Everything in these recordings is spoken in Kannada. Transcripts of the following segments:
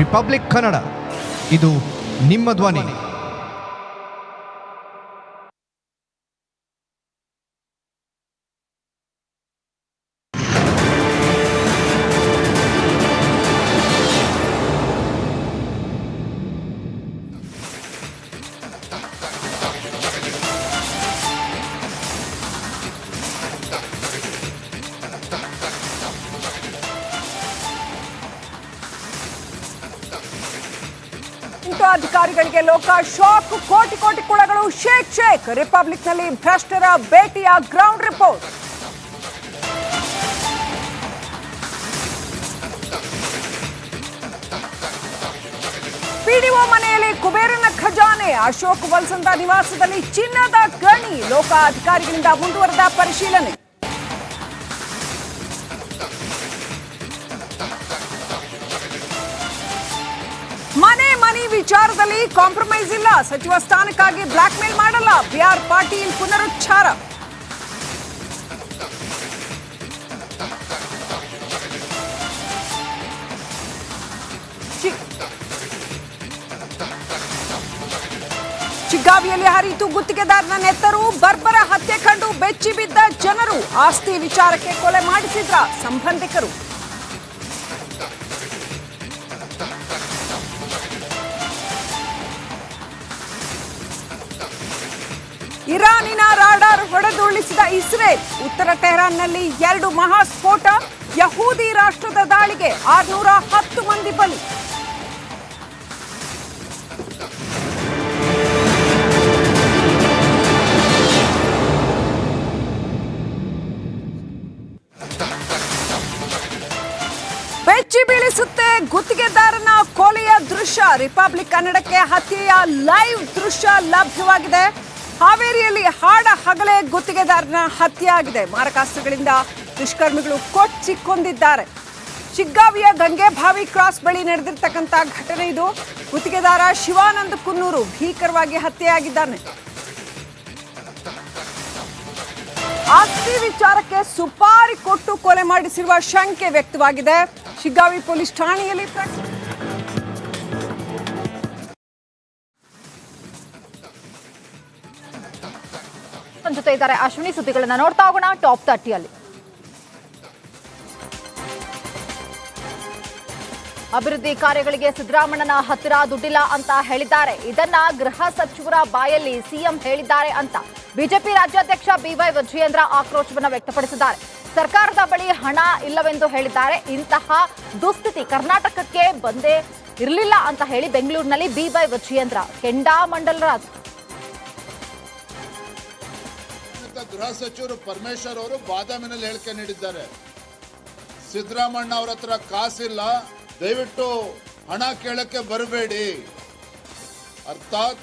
ರಿಪಬ್ಲಿಕ್ ಕನ್ನಡ ಇದು ನಿಮ್ಮ ಧ್ವನಿ. ಶಾಕ್, ಕೋಟಿ ಕೋಟಿ ಕುಳಗಳು, ಶೇಕ್ ಶೇಕ್. ರಿಪಬ್ಲಿಕ್ನಲ್ಲಿ ಭ್ರಷ್ಟರ ಭೇಟಿಯ ಗ್ರೌಂಡ್ ರಿಪೋರ್ಟ್ ಪಿಡಿಒ ಮನೆಯಲ್ಲಿ ಕುಬೇರನ ಖಜಾನೆ. ಅಶೋಕ್ ವಲ್ಸಂತ ನಿವಾಸದಲ್ಲಿ ಚಿನ್ನದ ಗಣಿ. ಲೋಕ ಅಧಿಕಾರಿಗಳಿಂದ ಮುಂದುವರೆದ ಪರಿಶೀಲನೆ. ವಿಚಾರದಲ್ಲಿ ಕಾಂಪ್ರಮೈಸ್ ಇಲ್ಲ. ಸಚಿವ ಸ್ಥಾನಕ್ಕಾಗಿ ಬ್ಲಾಕ್ ಮೇಲ್ ಮಾಡಲ್ಲ ಬಿಆರ್ ಪಾಟೀಲ್ ಪುನರುಚ್ಚಾರ. ಚಿಗ್ಗಾವಿಯಲ್ಲಿ ಹರಿಯಿತು ಗುತ್ತಿಗೆದಾರನ ನೆತ್ತರು. ಬರ್ಬರ ಹತ್ಯೆ ಕಂಡು ಬೆಚ್ಚಿ ಬಿದ್ದ ಜನರು. ಆಸ್ತಿ ವಿಚಾರಕ್ಕೆ ಕೊಲೆ ಮಾಡಿಸಿದ್ರ ಸಂಬಂಧಿಕರು. ಇರಾನಿನ ರಾಡಾರ್ ಹೊಡೆದುರುಳಿಸಿದ ಇಸ್ರೇಲ್, ಉತ್ತರ ಟೆಹರಾನ್ನಲ್ಲಿ ಎರಡು ಮಹಾಸ್ಫೋಟ ಯಹೂದಿ ರಾಷ್ಟ್ರದ ದಾಳಿಗೆ ಆರ್ನೂರ ಹತ್ತು ಮಂದಿ ಬಲಿ. ಬೆಚ್ಚಿ ಬೀಳಿಸುತ್ತೆ ಗುತ್ತಿಗೆದಾರನ ಕೊಲೆಯ ದೃಶ್ಯ. ರಿಪಬ್ಲಿಕ್ ಕನ್ನಡಕ್ಕೆ ಹತ್ಯೆಯ ಲೈವ್ ದೃಶ್ಯ ಲಭ್ಯವಾಗಿದೆ. ಹಾವೇರಿಯಲ್ಲಿ ಹಾಡ, ಹಗಲೇ ಗುತ್ತಿಗೆದಾರನ ಹತ್ಯೆ ಆಗಿದೆ ಮಾರಕಾಸ್ತ್ರಗಳಿಂದ ದುಷ್ಕರ್ಮಿಗಳು ಕೊಚ್ಚಿಕೊಂಡಿದ್ದಾರೆ ಶಿಗ್ಗಾವಿಯ ಗಂಗೆಭಾವಿ ಕ್ರಾಸ್ ಬಳಿ ನಡೆದಿರ್ತಕ್ಕಂಥ ಘಟನೆ ಇದು. ಗುತ್ತಿಗೆದಾರ ಶಿವಾನಂದ ಕುನ್ನೂರು ಭೀಕರವಾಗಿ ಹತ್ಯೆಯಾಗಿದ್ದಾನೆ. ಆಸ್ತಿ ವಿಚಾರಕ್ಕೆ ಸುಪಾರಿ ಕೊಟ್ಟು ಕೊಲೆ ಮಾಡಿಸಿರುವ ಶಂಕೆ ವ್ಯಕ್ತವಾಗಿದೆ. ಶಿಗ್ಗಾವಿ ಪೊಲೀಸ್ ಠಾಣೆಯಲ್ಲಿ ಜೊತೆ ಇದ್ದಾರೆ. ಅಶ್ವಿನಿ ಸುದ್ದಿಗಳನ್ನ ನೋಡ್ತಾ ಹೋಗೋಣ. ಟಾಪ್ ತರ್ಟಿಯಲ್ಲಿ ಅಭಿವೃದ್ಧಿ ಕಾರ್ಯಗಳಿಗೆ ಸಿದ್ದರಾಮಣ್ಣನ ಹತ್ತಿರ ದುಡ್ಡಿಲ್ಲ ಅಂತ ಹೇಳಿದ್ದಾರೆ. ಇದನ್ನ ಗೃಹ ಸಚಿವರ ಬಾಯಲ್ಲಿ ಸಿಎಂ ಹೇಳಿದ್ದಾರೆ ಅಂತ. ಬಿಜೆಪಿ ರಾಜ್ಯಾಧ್ಯಕ್ಷ ಬಿವೈ ವಿಜಯೇಂದ್ರ ಆಕ್ರೋಶವನ್ನ ವ್ಯಕ್ತಪಡಿಸಿದ್ದಾರೆ. ಸರ್ಕಾರದ ಬಳಿ ಹಣ ಇಲ್ಲವೆಂದು ಹೇಳಿದ್ದಾರೆ. ಇಂತಹ ದುಸ್ಥಿತಿ ಕರ್ನಾಟಕಕ್ಕೆ ಬಂದೇ ಇರಲಿಲ್ಲ ಅಂತ ಹೇಳಿ ಬೆಂಗಳೂರಿನಲ್ಲಿ ಬಿವೈ ವಿಜಯೇಂದ್ರ. ಕೆಂಡಾಮಂಡಲರಾದ್ರು ಗೃಹ ಸಚಿವರು ಪರಮೇಶ್ವರ್ ಅವರು ಬಾದಾಮಿನಲ್ಲಿ ಹೇಳಿಕೆ ನೀಡಿದ್ದಾರೆ. ಸಿದ್ದರಾಮಣ್ಣ ಅವರ ಹತ್ರ ಕಾಸಿಲ್ಲ. ದಯವಿಟ್ಟು ಹಣ ಕೇಳಕ್ಕೆ ಬರಬೇಡಿ. ಅರ್ಥಾತ್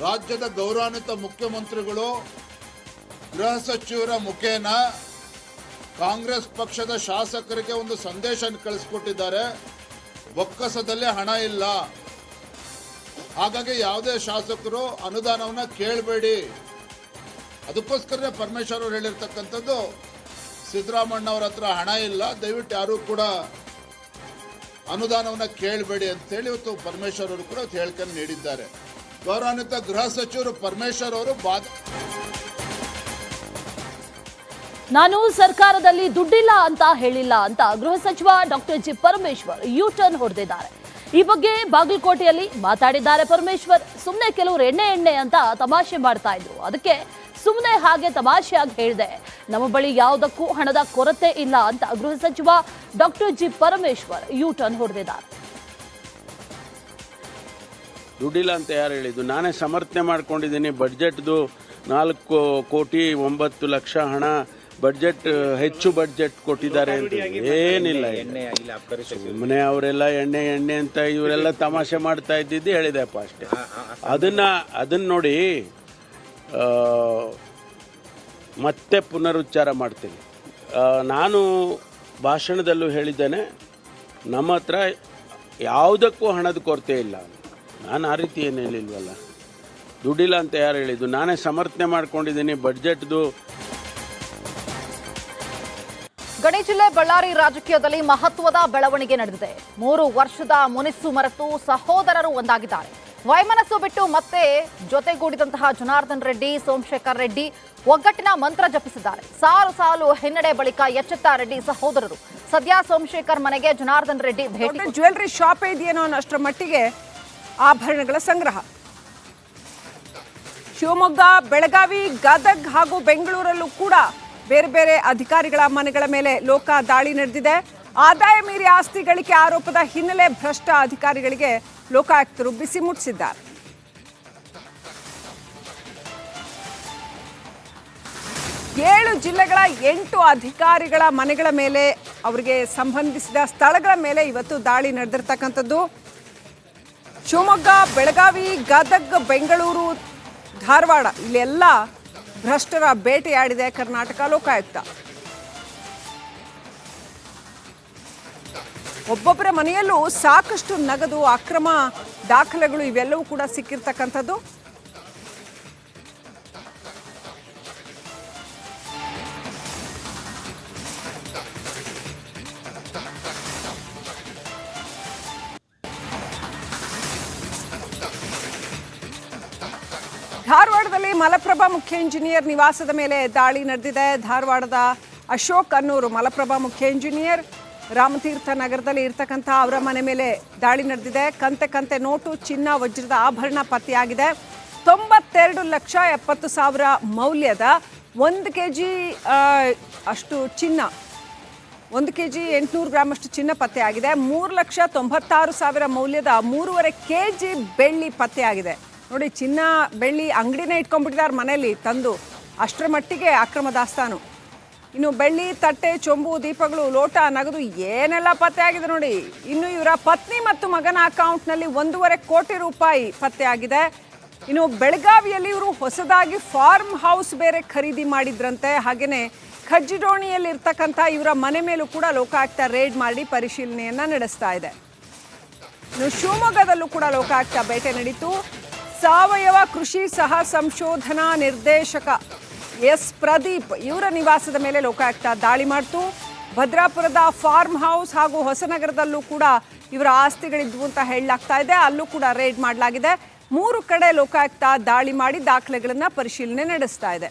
ರಾಜ್ಯದ ಗೌರವಾನ್ವಿತ ಮುಖ್ಯಮಂತ್ರಿಗಳು, ಗೃಹ ಸಚಿವರ ಮುಖೇನ ಕಾಂಗ್ರೆಸ್ ಪಕ್ಷದ ಶಾಸಕರಿಗೆ ಒಂದು ಸಂದೇಶ ಕಳಿಸ್ಕೊಟ್ಟಿದ್ದಾರೆ. ಬೊಕ್ಕಸದಲ್ಲಿ ಹಣ ಇಲ್ಲ. ಹಾಗಾಗಿ ಯಾವುದೇ ಶಾಸಕರು ಅನುದಾನವನ್ನು ಕೇಳಬೇಡಿ. ಅದಕ್ಕೋಸ್ಕರ ಪರಮೇಶ್ವರ್ ಅವರು ಹೇಳಿರ್ತಕ್ಕಂಥದ್ದು ಸಿದ್ದರಾಮಣ್ಣ ಅವ್ರ ಹತ್ರ ಹಣ ಇಲ್ಲ, ದಯವಿಟ್ಟು ಯಾರೂ ಕೂಡ ಅನುದಾನವನ್ನ ಕೇಳಬೇಡಿ ಅಂತೇಳಿ ಇವತ್ತು ಪರಮೇಶ್ವರ್ ಅವರು ಕೂಡ ಹೇಳಿಕೆಯನ್ನು ನೀಡಿದ್ದಾರೆ. ಗೌರವಾನ್ವಿತ ಗೃಹ ಸಚಿವರು ಪರಮೇಶ್ವರ್ ಅವರು ಬಾದ ನಾನು ಸರ್ಕಾರದಲ್ಲಿ ದುಡ್ಡಿಲ್ಲ ಅಂತ ಹೇಳಿಲ್ಲ ಅಂತ ಗೃಹ ಸಚಿವ doctor G Parameshwar U turn ಹೊಡೆದಿದ್ದಾರೆ. ಈ ಬಗ್ಗೆ ಬಾಗಲಕೋಟೆಯಲ್ಲಿ ಮಾತಾಡಿದ್ದಾರೆ ಪರಮೇಶ್ವರ್. ಸುಮ್ಮನೆ ಕೆಲವರು ಎಣ್ಣೆ ಎಣ್ಣೆ ಅಂತ ತಮಾಷೆ ಮಾಡ್ತಾ ಇದ್ರು. ಅದಕ್ಕೆ ಸುಮ್ಮನೆ ಹಾಗೆ ತಮಾಷೆಯಾಗಿ ಹೇಳಿದೆ. ನಮ್ಮ ಬಳಿ ಯಾವುದಕ್ಕೂ ಹಣದ ಕೊರತೆ ಇಲ್ಲ ಅಂತ ಗೃಹ ಸಚಿವ doctor G Parameshwar U turn ಹೊಡೆದಿದ್ದಾರೆ. ದುಡ್ಡಿಲ್ಲ ಅಂತ ಯಾರು ಹೇಳಿದ್ದು? ನಾನೇ ಸಮರ್ಥನೆ ಮಾಡ್ಕೊಂಡಿದ್ದೀನಿ. ಬಡ್ಜೆಟ್ದು ನಾಲ್ಕು ಕೋಟಿ ಒಂಬತ್ತು ಲಕ್ಷ ಹಣ, ಬಡ್ಜೆಟ್, ಹೆಚ್ಚು ಬಡ್ಜೆಟ್ ಕೊಟ್ಟಿದ್ದಾರೆ ಅಂತ ಏನಿಲ್ಲ ಸುಮ್ಮನೆ ಅವರೆಲ್ಲ ಎಣ್ಣೆ ಎಣ್ಣೆ ಅಂತ ಇವರೆಲ್ಲ ತಮಾಷೆ ಮಾಡ್ತಾ ಇದ್ದಿದ್ದು ಹೇಳಿದೆಪ್ಪ ಅಷ್ಟೇ. ಅದನ್ನ ಅದನ್ನ ನೋಡಿ ಮತ್ತೆ ಪುನರುಚ್ಚಾರ ಮಾಡ್ತೀನಿ. ನಾನು ಭಾಷಣದಲ್ಲೂ ಹೇಳಿದ್ದೇನೆ, ನಮ್ಮ ಹತ್ರ ಯಾವುದಕ್ಕೂ ಹಣದ ಕೊರತೆ ಇಲ್ಲ. ನಾನು ಆ ರೀತಿ ಏನು ಹೇಳಿಲ್ವಲ್ಲ. ದುಡ್ಡಿಲ್ಲ ಅಂತ ಯಾರು ಹೇಳಿದ್ದು? ನಾನೇ ಸಮರ್ಥನೆ ಮಾಡ್ಕೊಂಡಿದ್ದೀನಿ, ಬಡ್ಜೆಟ್ದು. ಗಡಿ ಜಿಲ್ಲೆ ಬಳ್ಳಾರಿ ರಾಜಕೀಯದಲ್ಲಿ ಮಹತ್ವದ ಬೆಳವಣಿಗೆ ನಡೆದಿದೆ. ಮೂರು ವರ್ಷದ ಮುನಿಸು ಮರೆತು ಸಹೋದರರು ಒಂದಾಗಿದ್ದಾರೆ. ವೈಮನಸ್ಸು ಬಿಟ್ಟು ಮತ್ತೆ ಜೊತೆಗೂಡಿದಂತಹ ಜನಾರ್ದನ್ ರೆಡ್ಡಿ ಸೋಮಶೇಖರ್ ರೆಡ್ಡಿ ಒಗ್ಗಟ್ಟಿನ ಮಂತ್ರ ಜಪಿಸಿದ್ದಾರೆ. ಸಾಲು ಸಾಲು ಹಿನ್ನಡೆ ಬಳಿಕ ಎಚ್ಚೆತ್ತ ರೆಡ್ಡಿ ಸಹೋದರರು. ಸದ್ಯ ಸೋಮಶೇಖರ್ ಮನೆಗೆ ಜನಾರ್ದನ್ ರೆಡ್ಡಿ ಭೇಟಿ ಜ್ಯುವೆಲ್ರಿ ಶಾಪ್ ಇದೆಯೇನೋ ಅನ್ನೋಷ್ಟರ ಮಟ್ಟಿಗೆ ಆಭರಣಗಳ ಸಂಗ್ರಹ. ಶಿವಮೊಗ್ಗ ಬೆಳಗಾವಿ ಗದಗ್ ಹಾಗೂ ಬೆಂಗಳೂರಲ್ಲೂ ಕೂಡ ಬೇರೆ ಬೇರೆ ಅಧಿಕಾರಿಗಳ ಮನೆಗಳ ಮೇಲೆ ಲೋಕ ದಾಳಿ ನಡೆದಿದೆ. ಆದಾಯ ಮೀರಿ ಆಸ್ತಿ ಗಳಿಕೆ ಆರೋಪದ ಹಿನ್ನೆಲೆ ಭ್ರಷ್ಟ ಅಧಿಕಾರಿಗಳಿಗೆ ಲೋಕಾಯುಕ್ತರು ಬಿಸಿ ಮುಟ್ಟಿಸಿದ್ದಾರೆ. ಏಳು ಜಿಲ್ಲೆಗಳ ಎಂಟು ಅಧಿಕಾರಿಗಳ ಮನೆಗಳ ಮೇಲೆ ಅವರಿಗೆ ಸಂಬಂಧಿಸಿದ ಸ್ಥಳಗಳ ಮೇಲೆ ಇವತ್ತು ದಾಳಿ ನಡೆದಿರ್ತಕ್ಕಂಥದ್ದು. ಶಿವಮೊಗ್ಗ, ಬೆಳಗಾವಿ, ಗದಗ, ಬೆಂಗಳೂರು, ಧಾರವಾಡ, ಇಲ್ಲೆಲ್ಲ ಭ್ರಷ್ಟರ ಬೇಟೆಯಾಡಿದೆ ಕರ್ನಾಟಕ ಲೋಕಾಯುಕ್ತ. ಒಬ್ಬೊಬ್ಬರ ಮನೆಯಲ್ಲೂ ಸಾಕಷ್ಟು ನಗದು ಅಕ್ರಮ ದಾಖಲೆಗಳು ಇವೆಲ್ಲವೂ ಕೂಡ ಸಿಕ್ಕಿರ್ತಕ್ಕಂಥದ್ದು. ಧಾರವಾಡದಲ್ಲಿ ಮಲಪ್ರಭಾ ಮುಖ್ಯ ಇಂಜಿನಿಯರ್ ನಿವಾಸದ ಮೇಲೆ ದಾಳಿ ನಡೆದಿದೆ. ಧಾರವಾಡದ ಅಶೋಕ್ ಅನ್ನೂರು ಮಲಪ್ರಭಾ ಮುಖ್ಯ ಇಂಜಿನಿಯರ್. ರಾಮತೀರ್ಥ ನಗರದಲ್ಲಿ ಇರ್ತಕ್ಕಂಥ ಅವರ ಮನೆ ಮೇಲೆ ದಾಳಿ ನಡೆದಿದೆ. ಕಂತೆ ಕಂತೆ ನೋಟು, ಚಿನ್ನ, ವಜ್ರದ ಆಭರಣ ಪತ್ತೆಯಾಗಿದೆ. ತೊಂಬತ್ತೆರಡು ಲಕ್ಷ ಎಪ್ಪತ್ತು ಸಾವಿರ ಮೌಲ್ಯದ ಒಂದು ಕೆ ಜಿ ಅಷ್ಟು ಚಿನ್ನ, ಒಂದು ಕೆ ಜಿ ಎಂಟುನೂರು ಗ್ರಾಮ್ ಅಷ್ಟು ಚಿನ್ನ ಪತ್ತೆಯಾಗಿದೆ. ಮೂರು ಲಕ್ಷ ತೊಂಬತ್ತಾರು ಸಾವಿರ ಮೌಲ್ಯದ ಮೂರುವರೆ ಕೆ ಜಿ ಬೆಳ್ಳಿ ಪತ್ತೆಯಾಗಿದೆ. ನೋಡಿ, ಚಿನ್ನ, ಬೆಳ್ಳಿ ಅಂಗಡಿನೇ ಇಟ್ಕೊಂಡ್ಬಿಟ್ಟಿದ್ದಾರೆ ಮನೆಯಲ್ಲಿ ತಂದು. ಅಷ್ಟರ ಮಟ್ಟಿಗೆ ಅಕ್ರಮ ದಾಸ್ತಾನು. ಇನ್ನು ಬೆಳ್ಳಿ ತಟ್ಟೆ, ಚೊಂಬು, ದೀಪಗಳು, ಲೋಟ ನಗದು ಏನೆಲ್ಲ ಪತ್ತೆಯಾಗಿದೆ ನೋಡಿ. ಇನ್ನು ಇವರ ಪತ್ನಿ ಮತ್ತು ಮಗನ ಅಕೌಂಟ್ನಲ್ಲಿ ಒಂದೂವರೆ ಕೋಟಿ ರೂಪಾಯಿ ಪತ್ತೆಯಾಗಿದೆ ಇನ್ನು ಬೆಳಗಾವಿಯಲ್ಲಿ ಇವರು ಹೊಸದಾಗಿ ಫಾರ್ಮ್ ಹೌಸ್ ಬೇರೆ ಖರೀದಿ ಮಾಡಿದ್ರಂತೆ. ಹಾಗೆಯೇ ಖಜ್ಜಿಡೋಣಿಯಲ್ಲಿ ಇರ್ತಕ್ಕಂಥ ಇವರ ಮನೆ ಮೇಲೂ ಕೂಡ ಲೋಕಾಯುಕ್ತ ರೇಡ್ ಮಾಡಿ ಪರಿಶೀಲನೆಯನ್ನ ನಡೆಸ್ತಾ ಇದೆ. ಇನ್ನು ಶಿವಮೊಗ್ಗದಲ್ಲೂ ಕೂಡ ಲೋಕಾಯುಕ್ತ ಭೇಟಿ ನಡೀತು ಸಾವಯವ ಕೃಷಿ ಸಹ ಸಂಶೋಧನಾ ನಿರ್ದೇಶಕ ಎಸ್ ಪ್ರದೀಪ್, ಇವರ ನಿವಾಸದ ಮೇಲೆ ಲೋಕಾಯುಕ್ತ ದಾಳಿ ಮಾಡ್ತು. ಭದ್ರಾಪುರದ ಫಾರ್ಮ್ ಹೌಸ್ ಹಾಗೂ ಹೊಸನಗರದಲ್ಲೂ ಕೂಡ ಇವರ ಆಸ್ತಿಗಳಿದ್ವು ಅಂತ ಹೇಳಲಾಗ್ತಾ ಇದೆ. ಅಲ್ಲೂ ಕೂಡ ರೇಡ್ ಮಾಡಲಾಗಿದೆ. ಮೂರು ಕಡೆ ಲೋಕಾಯುಕ್ತ ದಾಳಿ ಮಾಡಿ ದಾಖಲೆಗಳನ್ನು ಪರಿಶೀಲನೆ ನಡೆಸ್ತಾ ಇದೆ.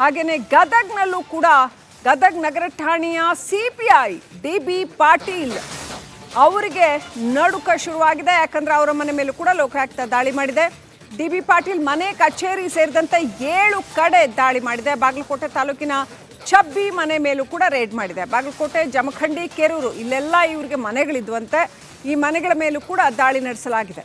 ಹಾಗೇನೆ ಗದಗ್ನಲ್ಲೂ ಕೂಡ ಗದಗ್ ನಗರ ಠಾಣೆಯ C P I D B Patil ಅವರಿಗೆ ನಡುಕ ಶುರುವಾಗಿದೆ. ಯಾಕಂದ್ರೆ ಅವರ ಮನೆ ಮೇಲೂ ಕೂಡ ಲೋಕಾಯುಕ್ತ ದಾಳಿ ಮಾಡಿದೆ. ಡಿ ಬಿ ಪಾಟೀಲ್ ಮನೆ ಕಚೇರಿ ಸೇರಿದಂತೆ ಏಳು ಕಡೆ ದಾಳಿ ಮಾಡಿದೆ. ಬಾಗಲಕೋಟೆ ತಾಲೂಕಿನ ಛಬ್ಬಿ ಮನೆ ಮೇಲೂ ಕೂಡ ರೇಡ್ ಮಾಡಿದೆ. ಬಾಗಲಕೋಟೆ, ಜಮಖಂಡಿ, ಕೆರೂರು, ಇಲ್ಲೆಲ್ಲ ಇವರಿಗೆ ಮನೆಗಳಿದ್ವಂತೆ. ಈ ಮನೆಗಳ ಮೇಲೂ ಕೂಡ ದಾಳಿ ನಡೆಸಲಾಗಿದೆ.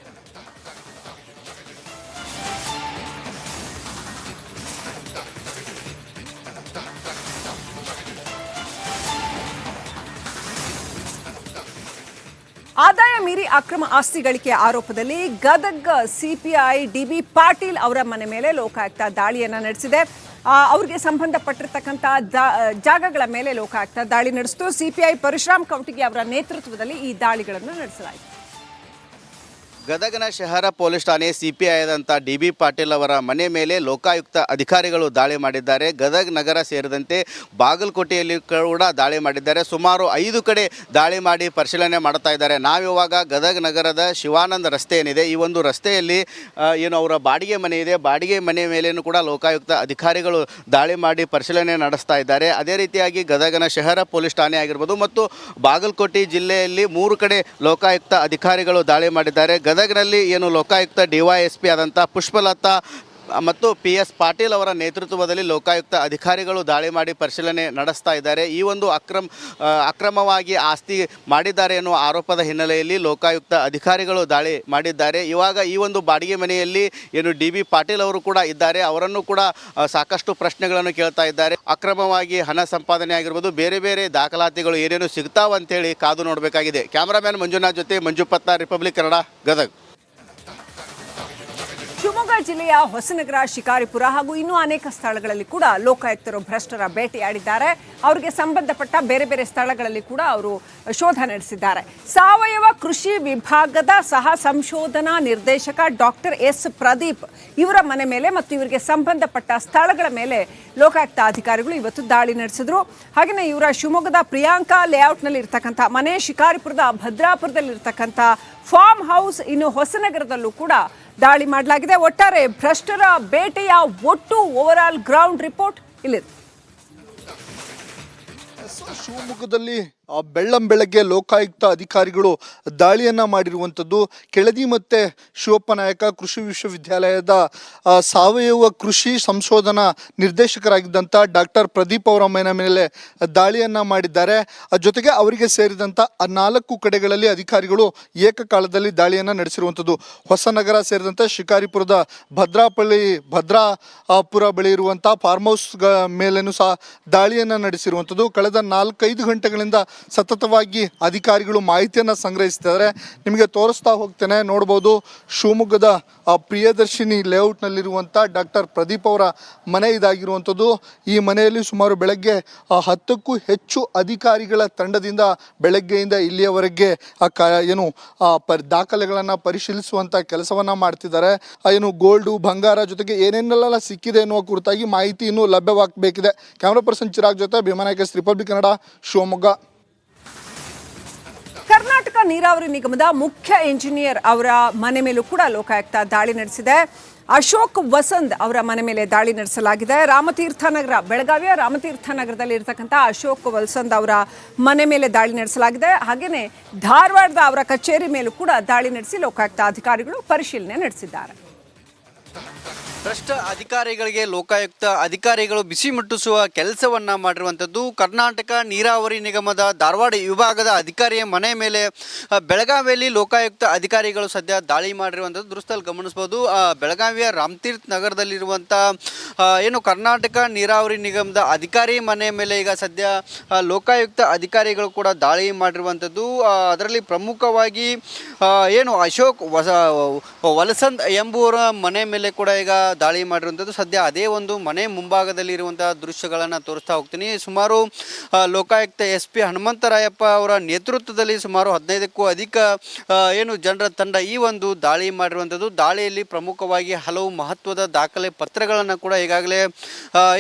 ಆದಾಯ ಮೀರಿ ಅಕ್ರಮ ಆಸ್ತಿ ಗಳಿಕೆ ಆರೋಪದಲ್ಲಿ ಗದಗ ಸಿಪಿಐ ಡಿಬಿ ಪಾಟೀಲ್ ಅವರ ಮನೆ ಮೇಲೆ ಲೋಕಾಯುಕ್ತ ದಾಳಿಯನ್ನು ನಡೆಸಿದೆ. ಅವ್ರಿಗೆ ಸಂಬಂಧಪಟ್ಟಿರ್ತಕ್ಕಂಥ ಜಾಗಗಳ ಮೇಲೆ ಲೋಕಾಯುಕ್ತ ದಾಳಿ ನಡೆಸಿತು. ಸಿಪಿಐ ಪರಶುರಾಮ್ ಕೌಟಿಗೆ ಅವರ ನೇತೃತ್ವದಲ್ಲಿ ಈ ದಾಳಿಗಳನ್ನು ನಡೆಸಲಾಯಿತು. ಗದಗನ ಶಹರ ಪೊಲೀಸ್ ಠಾಣೆ ಸಿಪಿಐದಂಥ ಡಿ ಬಿ ಪಾಟೀಲ್ ಅವರ ಮನೆ ಮೇಲೆ ಲೋಕಾಯುಕ್ತ ಅಧಿಕಾರಿಗಳು ದಾಳಿ ಮಾಡಿದ್ದಾರೆ. ಗದಗ ನಗರ ಸೇರಿದಂತೆ ಬಾಗಲಕೋಟೆಯಲ್ಲಿ ಕೂಡ ದಾಳಿ ಮಾಡಿದ್ದಾರೆ. ಸುಮಾರು ಐದು ಕಡೆ ದಾಳಿ ಮಾಡಿ ಪರಿಶೀಲನೆ ಮಾಡ್ತಾ ಇದ್ದಾರೆ. ನಾವಿವಾಗ ಗದಗ ನಗರದ ಶಿವಾನಂದ ರಸ್ತೆ ಏನಿದೆ, ಈ ಒಂದು ರಸ್ತೆಯಲ್ಲಿ ಏನು ಅವರ ಬಾಡಿಗೆ ಮನೆ ಇದೆ. ಬಾಡಿಗೆ ಮನೆ ಮೇಲೆಯೂ ಕೂಡ ಲೋಕಾಯುಕ್ತ ಅಧಿಕಾರಿಗಳು ದಾಳಿ ಮಾಡಿ ಪರಿಶೀಲನೆ ನಡೆಸ್ತಾ ಇದ್ದಾರೆ. ಅದೇ ರೀತಿಯಾಗಿ ಗದಗನ ಶಹರ ಪೊಲೀಸ್ ಠಾಣೆ ಆಗಿರ್ಬೋದು ಮತ್ತು ಬಾಗಲಕೋಟೆ ಜಿಲ್ಲೆಯಲ್ಲಿ ಮೂರು ಕಡೆ ಲೋಕಾಯುಕ್ತ ಅಧಿಕಾರಿಗಳು ದಾಳಿ ಮಾಡಿದ್ದಾರೆ. ಗದಗ್ನಲ್ಲಿ ಏನು ಲೋಕಾಯುಕ್ತ ಡಿವೈಎಸ್ಪಿ ಆದಂಥ ಪುಷ್ಪಲತಾ ಮತ್ತು ಪಿ ಎಸ್ ಪಾಟೀಲ್ ಅವರ ನೇತೃತ್ವದಲ್ಲಿ ಲೋಕಾಯುಕ್ತ ಅಧಿಕಾರಿಗಳು ದಾಳಿ ಮಾಡಿ ಪರಿಶೀಲನೆ ನಡೆಸ್ತಾ ಇದ್ದಾರೆ. ಈ ಒಂದು ಅಕ್ರಮ ಅಕ್ರಮವಾಗಿ ಆಸ್ತಿ ಮಾಡಿದ್ದಾರೆ ಎನ್ನುವ ಆರೋಪದ ಹಿನ್ನೆಲೆಯಲ್ಲಿ ಲೋಕಾಯುಕ್ತ ಅಧಿಕಾರಿಗಳು ದಾಳಿ ಮಾಡಿದ್ದಾರೆ. ಇವಾಗ ಈ ಒಂದು ಬಾಡಿಗೆ ಮನೆಯಲ್ಲಿ ಏನು ಡಿ ಬಿ ಪಾಟೀಲ್ ಅವರು ಕೂಡ ಇದ್ದಾರೆ. ಅವರನ್ನು ಕೂಡ ಸಾಕಷ್ಟು ಪ್ರಶ್ನೆಗಳನ್ನು ಕೇಳ್ತಾ ಇದ್ದಾರೆ. ಅಕ್ರಮವಾಗಿ ಹಣ ಸಂಪಾದನೆ ಆಗಿರ್ಬೋದು, ಬೇರೆ ಬೇರೆ ದಾಖಲಾತಿಗಳು ಏನೇನು ಸಿಗ್ತಾವಂತೇಳಿ ಕಾದು ನೋಡಬೇಕಾಗಿದೆ. ಕ್ಯಾಮರಾಮ್ಯಾನ್ ಮಂಜುನಾಥ್ ಜೊತೆ ಮಂಜು ಪತ್ತ ರಿಪಬ್ಲಿಕ್ ಕನ್ನಡ ಗದಗ್. ಜಿಲ್ಲೆಯ ಹೊಸನಗರ ಶಿಕಾರಿಪುರ ಹಾಗೂ ಇನ್ನೂ ಅನೇಕ ಸ್ಥಳಗಳಲ್ಲಿ ಕೂಡ ಲೋಕಾಯುಕ್ತರು ಭ್ರಷ್ಟರ ಭೇಟಿಯಾಡಿದ್ದಾರೆ ಅವರಿಗೆ ಸಂಬಂಧಪಟ್ಟ ಬೇರೆ ಬೇರೆ ಸ್ಥಳಗಳಲ್ಲಿ ಕೂಡ ಅವರು ಶೋಧ ನಡೆಸಿದ್ದಾರೆ. ಸಾವಯವ ಕೃಷಿ ವಿಭಾಗದ ಸಹ ಸಂಶೋಧನಾ ನಿರ್ದೇಶಕ ಡಾಕ್ಟರ್ ಎಸ್ ಪ್ರದೀಪ್ ಇವರ ಮನೆ ಮೇಲೆ ಮತ್ತು ಇವರಿಗೆ ಸಂಬಂಧಪಟ್ಟ ಸ್ಥಳಗಳ ಮೇಲೆ ಲೋಕಾಯುಕ್ತ ಅಧಿಕಾರಿಗಳು ಇವತ್ತು ದಾಳಿ ನಡೆಸಿದ್ರು. ಹಾಗೆಯೇ ಇವರ ಶಿವಮೊಗ್ಗದ ಪ್ರಿಯಾಂಕಾ ಲೇಔಟ್ನಲ್ಲಿ ಇರ್ತಕ್ಕಂಥ ಮನೆ, ಶಿಕಾರಿಪುರದ ಭದ್ರಾಪುರದಲ್ಲಿ ಇರ್ತಕ್ಕಂಥ ಫಾರ್ಮ್ ಹೌಸ್ ಇನ್ನು ಹೊಸನಗರದಲ್ಲೂ ಕೂಡ ದಾಳಿ ಮಾಡಲಾಗಿದೆ. ಒಟ್ಟಾರೆ ಭ್ರಷ್ಟರ ಬೇಟೆಯ ಒಟ್ಟು ಓವರ್ ಆಲ್ ಗ್ರೌಂಡ್ ರಿಪೋರ್ಟ್ ಇಲ್ಲಿದೆ ಶಿವಮೊಗ್ಗದಲ್ಲಿ ಬೆಳ್ಳಂ ಬೆಳಗ್ಗೆ ಲೋಕಾಯುಕ್ತ ಅಧಿಕಾರಿಗಳು ದಾಳಿಯನ್ನ ಮಾಡಿರುವಂಥದ್ದು. ಕೆಳದಿ ಮತ್ತೆ ಶಿವಪ್ಪ ನಾಯಕ ಕೃಷಿ ವಿಶ್ವವಿದ್ಯಾಲಯದ ಸಾವಯವ ಕೃಷಿ ಸಂಶೋಧನಾ ನಿರ್ದೇಶಕರಾಗಿದ್ದಂಥ ಡಾಕ್ಟರ್ ಪ್ರದೀಪ್ ಅವರ ಮೇಲೆ ದಾಳಿಯನ್ನ ಮಾಡಿದ್ದಾರೆ. ಜೊತೆಗೆ ಅವರಿಗೆ ಸೇರಿದಂಥ ನಾಲ್ಕು ಕಡೆಗಳಲ್ಲಿ ಅಧಿಕಾರಿಗಳು ಏಕಕಾಲದಲ್ಲಿ ದಾಳಿಯನ್ನ ನಡೆಸಿರುವಂಥದ್ದು. ಹೊಸನಗರ ಸೇರಿದಂಥ ಶಿಕಾರಿಪುರದ ಭದ್ರಾಪಳ್ಳಿ, ಭದ್ರಾಪುರ ಬಳಿ ಇರುವಂಥ ಫಾರ್ಮ್ ಹೌಸ್ ಮೇಲೇನು ಸಹ ದಾಳಿಯನ್ನ ನಡೆಸಿರುವಂಥದ್ದು. ಕಳೆದ ನಾಲ್ಕೈದು ಗಂಟೆಗಳಿಂದ ಸತತವಾಗಿ ಅಧಿಕಾರಿಗಳು ಮಾಹಿತಿಯನ್ನು ಸಂಗ್ರಹಿಸ್ತಿದ್ದಾರೆ ನಿಮಗೆ ತೋರಿಸ್ತಾ ಹೋಗ್ತೇನೆ. ನೋಡ್ಬೋದು ಶಿವಮೊಗ್ಗದ ಪ್ರಿಯದರ್ಶಿನಿ ಲೇಔಟ್ನಲ್ಲಿರುವಂಥ ಡಾಕ್ಟರ್ ಪ್ರದೀಪ್ ಅವರ ಮನೆ ಇದಾಗಿರುವಂಥದ್ದು. ಈ ಮನೆಯಲ್ಲಿ ಸುಮಾರು ಬೆಳಗ್ಗೆ ಹತ್ತಕ್ಕೂ ಹೆಚ್ಚು ಅಧಿಕಾರಿಗಳ ತಂಡದಿಂದ ಬೆಳಗ್ಗೆಯಿಂದ ಇಲ್ಲಿಯವರೆಗೆ ಕ, ಏನು ಪರ್, ದಾಖಲೆಗಳನ್ನು ಪರಿಶೀಲಿಸುವಂಥ ಕೆಲಸವನ್ನು ಮಾಡ್ತಿದ್ದಾರೆ ಏನು, ಗೋಲ್ಡು, ಬಂಗಾರ ಜೊತೆಗೆ ಏನೇನೆಲ್ಲ ಸಿಕ್ಕಿದೆ ಎನ್ನುವ ಕುರಿತಾಗಿ ಮಾಹಿತಿ ಇನ್ನೂ ಲಭ್ಯವಾಗಬೇಕಿದೆ. ಕ್ಯಾಮ್ರಾ ಪರ್ಸನ್ ಚಿರಾಗ್ ಜೊತೆ ಭೀಮಾನಾಯಕ, ರಿಪಬ್ಲಿಕ್ ಕನ್ನಡ, ಶಿವಮೊಗ್ಗ. ಕರ್ನಾಟಕ ನೀರಾವರಿ ನಿಗಮದ ಮುಖ್ಯ ಇಂಜಿನಿಯರ್ ಅವರ ಮನೆ ಮೇಲೂ ಕೂಡ ಲೋಕಾಯುಕ್ತ ದಾಳಿ ನಡೆಸಿದೆ. ಅಶೋಕ್ ವಸಂತ್ ಅವರ ಮನೆ ಮೇಲೆ ದಾಳಿ ನಡೆಸಲಾಗಿದೆ. ರಾಮತೀರ್ಥ ನಗರ, ಬೆಳಗಾವಿಯ ರಾಮತೀರ್ಥ ನಗರದಲ್ಲಿ ಇರತಕ್ಕಂಥ ಅಶೋಕ್ ವಸಂತ್ ಅವರ ಮನೆ ಮೇಲೆ ದಾಳಿ ನಡೆಸಲಾಗಿದೆ. ಹಾಗೆಯೇ ಧಾರವಾಡದ ಅವರ ಕಚೇರಿ ಮೇಲೂ ಕೂಡ ದಾಳಿ ನಡೆಸಿ ಲೋಕಾಯುಕ್ತ ಅಧಿಕಾರಿಗಳು ಪರಿಶೀಲನೆ ನಡೆಸಿದ್ದಾರೆ. ಭ್ರಷ್ಟ ಅಧಿಕಾರಿಗಳಿಗೆ ಲೋಕಾಯುಕ್ತ ಅಧಿಕಾರಿಗಳು ಬಿಸಿ ಮುಟ್ಟಿಸುವ ಕೆಲಸವನ್ನ ಮಾಡಿರುವಂಥದ್ದು ಕರ್ನಾಟಕ ನೀರಾವರಿ ನಿಗಮದ ಧಾರವಾಡ ವಿಭಾಗದ ಅಧಿಕಾರಿಯ ಮನೆ ಮೇಲೆ ಬೆಳಗಾವಿಯಲ್ಲಿ ಲೋಕಾಯುಕ್ತ ಅಧಿಕಾರಿಗಳು ಸದ್ಯ ದಾಳಿ ಮಾಡಿರುವಂಥದ್ದು ದೃಶ್ಯದಲ್ಲಿ ಗಮನಿಸ್ಬೋದು ಬೆಳಗಾವಿಯ ರಾಮತೀರ್ಥ ನಗರದಲ್ಲಿರುವಂಥ ಏನು ಕರ್ನಾಟಕ ನೀರಾವರಿ ನಿಗಮದ ಅಧಿಕಾರಿ ಮನೆ ಮೇಲೆ ಈಗ ಸದ್ಯ ಲೋಕಾಯುಕ್ತ ಅಧಿಕಾರಿಗಳು ಕೂಡ ದಾಳಿ ಮಾಡಿರುವಂಥದ್ದು. ಅದರಲ್ಲಿ ಪ್ರಮುಖವಾಗಿ ಏನು ಅಶೋಕ್ ವಸ ವಲಸಂದ್ ಎಂಬುವರ ಮನೆ ಮೇಲೆ ಕೂಡ ಈಗ ದಾಳಿ ಮಾಡಿರುವಂಥದ್ದು ಸದ್ಯ ಅದೇ ಒಂದು ಮನೆ ಮುಂಭಾಗದಲ್ಲಿ ಇರುವಂತಹ ದೃಶ್ಯಗಳನ್ನು ತೋರಿಸ್ತಾ ಹೋಗ್ತೀನಿ. ಸುಮಾರು ಲೋಕಾಯುಕ್ತ ಎಸ್ ಪಿ ಹನುಮಂತರಾಯಪ್ಪ ಅವರ ನೇತೃತ್ವದಲ್ಲಿ ಸುಮಾರು ಹದಿನೈದಕ್ಕೂ ಅಧಿಕ ಏನು ಜನರ ತಂಡ ಈ ಒಂದು ದಾಳಿ ಮಾಡಿರುವಂಥದ್ದು. ದಾಳಿಯಲ್ಲಿ ಪ್ರಮುಖವಾಗಿ ಹಲವು ಮಹತ್ವದ ದಾಖಲೆ ಪತ್ರಗಳನ್ನು ಕೂಡ ಈಗಾಗಲೇ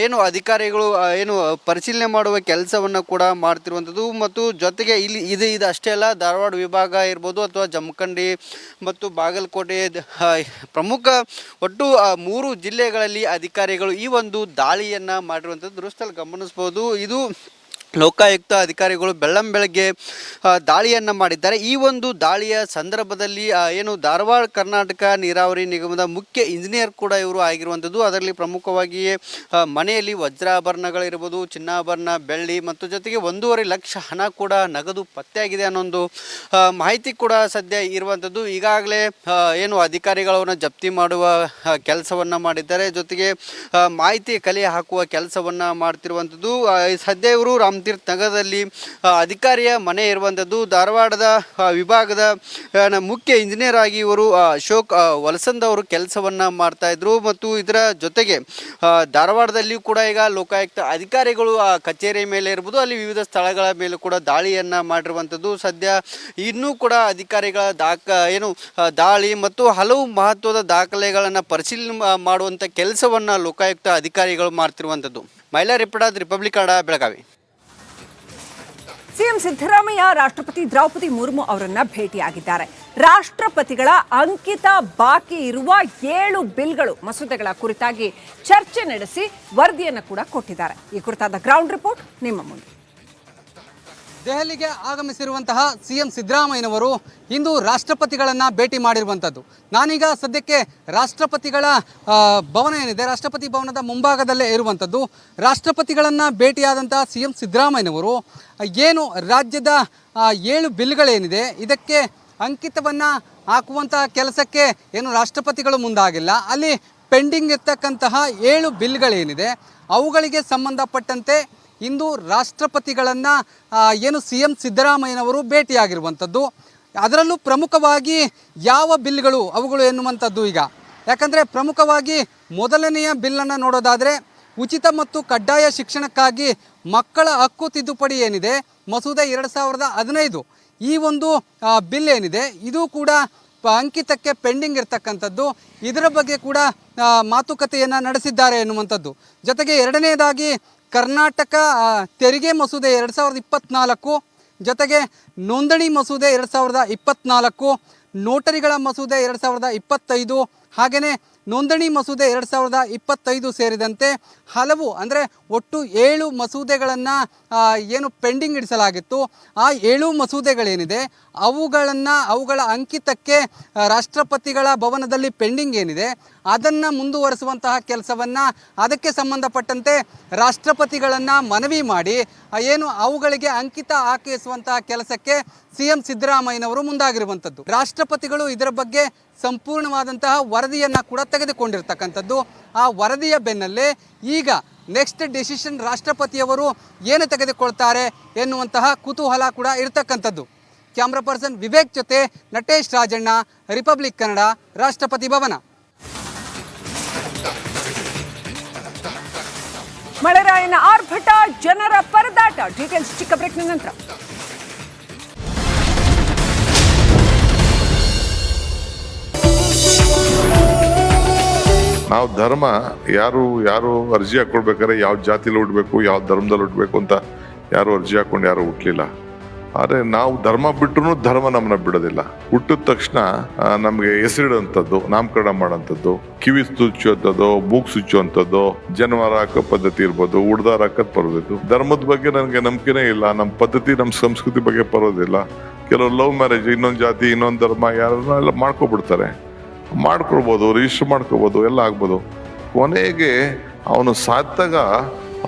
ಏನು ಅಧಿಕಾರಿಗಳು ಏನು ಪರಿಶೀಲನೆ ಮಾಡುವ ಕೆಲಸವನ್ನು ಕೂಡ ಮಾಡ್ತಿರುವಂಥದ್ದು. ಮತ್ತು ಜೊತೆಗೆ ಇಲ್ಲಿ ಇದು ಇದು ಅಷ್ಟೇ ಅಲ್ಲ ಧಾರವಾಡ ವಿಭಾಗ ಇರ್ಬೋದು ಅಥವಾ ಜಮಖಂಡಿ ಮತ್ತು ಬಾಗಲಕೋಟೆ ಪ್ರಮುಖ ಒಟ್ಟು ಆ, ಮೂರು ಜಿಲ್ಲೆಗಳಲ್ಲಿ ಅಧಿಕಾರಿಗಳು ಈ ಒಂದು ದಾಳಿಯನ್ನು ಮಾಡಿರುವಂಥದ್ದು ದೃಷ್ಟಲ್ಲಿ ಗಮನಿಸ್ಬೋದು. ಇದು ಲೋಕಾಯುಕ್ತ ಅಧಿಕಾರಿಗಳು ಬೆಳ್ಳಂ ಬೆಳಗ್ಗೆ ದಾಳಿಯನ್ನು ಮಾಡಿದ್ದಾರೆ. ಈ ಒಂದು ದಾಳಿಯ ಸಂದರ್ಭದಲ್ಲಿ ಏನು ಧಾರವಾಡ ಕರ್ನಾಟಕ ನೀರಾವರಿ ನಿಗಮದ ಮುಖ್ಯ ಇಂಜಿನಿಯರ್ ಕೂಡ ಇವರು ಆಗಿರುವಂಥದ್ದು. ಅದರಲ್ಲಿ ಪ್ರಮುಖವಾಗಿ ಆ, ಮನೆಯಲ್ಲಿ ವಜ್ರಾಭರಣಗಳಿರ್ಬೋದು ಚಿನ್ನಾಭರಣ ಬೆಳ್ಳಿ ಮತ್ತು ಜೊತೆಗೆ ಒಂದೂವರೆ ಲಕ್ಷ ಹಣ ಕೂಡ ನಗದು ಪತ್ತೆಯಾಗಿದೆ ಅನ್ನೋದು ಮಾಹಿತಿ ಕೂಡ ಸದ್ಯ ಇರುವಂಥದ್ದು. ಈಗಾಗಲೇ ಏನು ಅಧಿಕಾರಿಗಳನ್ನು ಜಪ್ತಿ ಮಾಡುವ ಕೆಲಸವನ್ನು ಮಾಡಿದ್ದಾರೆ. ಜೊತೆಗೆ ಮಾಹಿತಿ ಕಲೆ ಹಾಕುವ ಕೆಲಸವನ್ನು ಮಾಡ್ತಿರುವಂಥದ್ದು. ಸದ್ಯ ಇವರು ರಾಮತೀರ್ಥ ನಗರದಲ್ಲಿ ಅಧಿಕಾರಿಯ ಮನೆ ಇರುವಂಥದ್ದು ಧಾರವಾಡದ ವಿಭಾಗದ ಮುಖ್ಯ ಇಂಜಿನಿಯರ್ ಆಗಿ ಇವರು ಅಶೋಕ್ ವಲಸಂದ್ ಅವರು ಕೆಲಸವನ್ನು ಮಾಡ್ತಾ ಇದ್ರು. ಮತ್ತು ಇದರ ಜೊತೆಗೆ ಧಾರವಾಡದಲ್ಲಿ ಕೂಡ ಈಗ ಲೋಕಾಯುಕ್ತ ಅಧಿಕಾರಿಗಳು, ಆ, ಕಚೇರಿ ಮೇಲೆ ಇರ್ಬೋದು, ಅಲ್ಲಿ ವಿವಿಧ ಸ್ಥಳಗಳ ಮೇಲೆ ಕೂಡ ದಾಳಿಯನ್ನು ಮಾಡಿರುವಂಥದ್ದು ಸದ್ಯ ಇನ್ನೂ ಕೂಡ ಅಧಿಕಾರಿಗಳ ದಾಖ, ಏನು ದಾಳಿ ಮತ್ತು ಹಲವು ಮಹತ್ವದ ದಾಖಲೆಗಳನ್ನು ಪರಿಶೀಲನೆ ಮಾಡುವಂಥ ಕೆಲಸವನ್ನು ಲೋಕಾಯುಕ್ತ ಅಧಿಕಾರಿಗಳು ಮಾಡ್ತಿರುವಂಥದ್ದು ಮಹಿಳಾ ರಿಪೋರ್ಟ್ ರಿಪಬ್ಲಿಕ್ ಆಡ ಬೆಳಗಾವಿ. ಸಿಎಂ ಸಿದ್ದರಾಮಯ್ಯ, ರಾಷ್ಟ್ರಪತಿ ದ್ರೌಪದಿ ಮುರ್ಮು ಅವರನ್ನ ಭೇಟಿಯಾಗಿದ್ದಾರೆ. ರಾಷ್ಟ್ರಪತಿಗಳ ಅಂಕಿತ ಬಾಕಿ ಇರುವ ಏಳು ಬಿಲ್ಗಳು ಮಸೂದೆಗಳ ಕುರಿತಾಗಿ ಚರ್ಚೆ ನಡೆಸಿ ವರದಿಯನ್ನು ಕೂಡ ಕೊಟ್ಟಿದ್ದಾರೆ. ಈ ಕುರಿತಾದ ಗ್ರೌಂಡ್ ರಿಪೋರ್ಟ್ ನಿಮ್ಮ ಮುಂದೆ. ದೆಹಲಿಗೆ ಆಗಮಿಸಿರುವಂತಹ ಸಿ ಎಂ ಸಿದ್ದರಾಮಯ್ಯನವರು ಇಂದು ರಾಷ್ಟ್ರಪತಿಗಳನ್ನು ಭೇಟಿ ಮಾಡಿರುವಂಥದ್ದು. ನಾನೀಗ ಸದ್ಯಕ್ಕೆ ರಾಷ್ಟ್ರಪತಿಗಳ ಭವನ ಏನಿದೆ, ರಾಷ್ಟ್ರಪತಿ ಭವನದ ಮುಂಭಾಗದಲ್ಲೇ ಇರುವಂಥದ್ದು. ರಾಷ್ಟ್ರಪತಿಗಳನ್ನು ಭೇಟಿಯಾದಂತಹ ಸಿ ಎಂ ಸಿದ್ದರಾಮಯ್ಯನವರು, ಏನು ರಾಜ್ಯದ ಏಳು ಬಿಲ್ಗಳೇನಿದೆ, ಇದಕ್ಕೆ ಅಂಕಿತವನ್ನು ಹಾಕುವಂತಹ ಕೆಲಸಕ್ಕೆ ಏನು ರಾಷ್ಟ್ರಪತಿಗಳು ಮುಂದಾಗಿಲ್ಲ. ಅಲ್ಲಿ ಪೆಂಡಿಂಗ್ ಇರ್ತಕ್ಕಂತಹ ಏಳು ಬಿಲ್ಗಳೇನಿದೆ, ಅವುಗಳಿಗೆ ಸಂಬಂಧಪಟ್ಟಂತೆ ಇಂದು ರಾಷ್ಟ್ರಪತಿಗಳನ್ನು ಏನು ಸಿ ಎಂ ಸಿದ್ದರಾಮಯ್ಯನವರು ಭೇಟಿಯಾಗಿರುವಂಥದ್ದು. ಅದರಲ್ಲೂ ಪ್ರಮುಖವಾಗಿ ಯಾವ ಬಿಲ್ಗಳು ಅವುಗಳು ಎನ್ನುವಂಥದ್ದು ಈಗ. ಯಾಕಂದರೆ ಪ್ರಮುಖವಾಗಿ ಮೊದಲನೆಯ ಬಿಲ್ಲನ್ನು ನೋಡೋದಾದರೆ, ಉಚಿತ ಮತ್ತು ಕಡ್ಡಾಯ ಶಿಕ್ಷಣಕ್ಕಾಗಿ ಮಕ್ಕಳ ಹಕ್ಕು ತಿದ್ದುಪಡಿ ಏನಿದೆ, ಮಸೂದೆ ಎರಡು ಸಾವಿರದ ಹದಿನೈದು. ಈ ಒಂದು ಬಿಲ್ ಏನಿದೆ, ಇದು ಕೂಡ ಅಂಕಿತಕ್ಕೆ ಪೆಂಡಿಂಗ್ ಇರತಕ್ಕಂಥದ್ದು. ಇದರ ಬಗ್ಗೆ ಕೂಡ ಮಾತುಕತೆಯನ್ನು ನಡೆಸಿದ್ದಾರೆ ಎನ್ನುವಂಥದ್ದು. ಜೊತೆಗೆ ಎರಡನೇದಾಗಿ ಕರ್ನಾಟಕ ತೆರಿಗೆ ಮಸೂದೆ ಎರಡು ಸಾವಿರದ ಇಪ್ಪತ್ತ್ನಾಲ್ಕು ಜೊತೆಗೆ ನೋಂದಣಿ ಮಸೂದೆ ಎರಡು ಸಾವಿರದ ಇಪ್ಪತ್ತ್ನಾಲ್ಕು ನೋಟರಿಗಳ ಮಸೂದೆ ಎರಡು ಸಾವಿರದ ಇಪ್ಪತ್ತೈದು, ಹಾಗೆಯೇ ನೋಂದಣಿ ಮಸೂದೆ ಎರಡು ಸಾವಿರದ ಇಪ್ಪತ್ತೈದು ಸೇರಿದಂತೆ ಹಲವು, ಅಂದರೆ ಒಟ್ಟು ಏಳು ಮಸೂದೆಗಳನ್ನು ಏನು ಪೆಂಡಿಂಗ್ ಇಡಿಸಲಾಗಿತ್ತು. ಆ ಏಳು ಮಸೂದೆಗಳೇನಿದೆ, ಅವುಗಳನ್ನು, ಅವುಗಳ ಅಂಕಿತಕ್ಕೆ ರಾಷ್ಟ್ರಪತಿಗಳ ಭವನದಲ್ಲಿ ಪೆಂಡಿಂಗ್ ಏನಿದೆ, ಅದನ್ನು ಮುಂದುವರಿಸುವಂತಹ ಕೆಲಸವನ್ನು ಅದಕ್ಕೆ ಸಂಬಂಧಪಟ್ಟಂತೆ ರಾಷ್ಟ್ರಪತಿಗಳನ್ನು ಮನವಿ ಮಾಡಿ ಏನು ಅವುಗಳಿಗೆ ಅಂಕಿತ ಹಾಕಿಸುವಂತಹ ಕೆಲಸಕ್ಕೆ ಸಿ ಎಂ ಸಿದ್ದರಾಮಯ್ಯನವರು ಮುಂದಾಗಿರುವಂಥದ್ದು. ರಾಷ್ಟ್ರಪತಿಗಳು ಇದರ ಬಗ್ಗೆ ಸಂಪೂರ್ಣವಾದಂತಹ ವರದಿಯನ್ನು ಕೂಡ ತೆಗೆದುಕೊಂಡಿರ್ತಕ್ಕಂಥದ್ದು. ಆ ವರದಿಯ ಬೆನ್ನಲ್ಲೇ ಈಗ ನೆಕ್ಸ್ಟ್ ಡಿಸಿಷನ್ ರಾಷ್ಟ್ರಪತಿಯವರು ಏನು ತೆಗೆದುಕೊಳ್ತಾರೆ ಎನ್ನುವಂತಹ ಕುತೂಹಲ ಕೂಡ ಇರತಕ್ಕಂಥದ್ದು. ಕ್ಯಾಮ್ರಾ ಪರ್ಸನ್ ವಿವೇಕ್ ಜೊತೆ ನಟೇಶ್ ರಾಜಣ್ಣ ರಿಪಬ್ಲಿಕ್ ಕನ್ನಡ ರಾಷ್ಟ್ರಪತಿ ಭವನ. ಮಳೆರಾಯನ ಆರ್ಭಟ, ಜನರ ಪರದಾಟ. ಡೀಟೇಲ್ಸ್ ಚಿಕ್ಕ ಬ್ರೇಕ್ನ ನಂತರ. ನಾವು ಧರ್ಮ, ಯಾರು ಯಾರು ಅರ್ಜಿ ಹಾಕೊಳ್ಬೇಕಾದ್ರೆ ಯಾವ ಜಾತಿಲಿ ಹುಟ್ಟಬೇಕು ಯಾವ ಧರ್ಮದಲ್ಲಿ ಹುಟ್ಟಬೇಕು ಅಂತ ಯಾರು ಅರ್ಜಿ ಹಾಕೊಂಡು ಯಾರು ಹುಟ್ಟಲಿಲ್ಲ ಆದರೆ ನಾವು ಧರ್ಮ ಬಿಟ್ಟರು ಧರ್ಮ ನಮ್ಮನ್ನ ಬಿಡೋದಿಲ್ಲ. ಹುಟ್ಟಿದ ತಕ್ಷಣ ನಮಗೆ ಹೆಸರಿಡೋಂಥದ್ದು, ನಾಮಕರಣ ಮಾಡೋಂಥದ್ದು, ಕಿವಿ ಸುಚ್ಚುವಂಥದ್ದು, ಮೂಗ್ ಸುಚ್ಚುವಂಥದ್ದು, ಜನವಾರ ಹಾಕೋ ಪದ್ಧತಿ ಇರ್ಬೋದು, ಉಡ್ದಾರ ಹಾಕೋದ್ ಧರ್ಮದ ಬಗ್ಗೆ ನನಗೆ ನಂಬಿಕೆನೇ ಇಲ್ಲ ನಮ್ಮ ಪದ್ಧತಿ ನಮ್ಮ ಸಂಸ್ಕೃತಿ ಬಗ್ಗೆ ಪರೋದಿಲ್ಲ ಕೆಲವು ಲವ್ ಮ್ಯಾರೇಜ್, ಇನ್ನೊಂದು ಜಾತಿ, ಇನ್ನೊಂದು ಧರ್ಮ, ಯಾರನ್ನ ಎಲ್ಲ ಮಾಡ್ಕೊಬಿಡ್ತಾರೆ. ಮಾಡ್ಕೊಳ್ಬೋದು ರಿಜಿಸ್ಟರ್ ಮಾಡ್ಕೋಬೋದು ಎಲ್ಲ ಆಗ್ಬೋದು. ಕೊನೆಗೆ ಅವನು ಸಾತ್ತಾಗ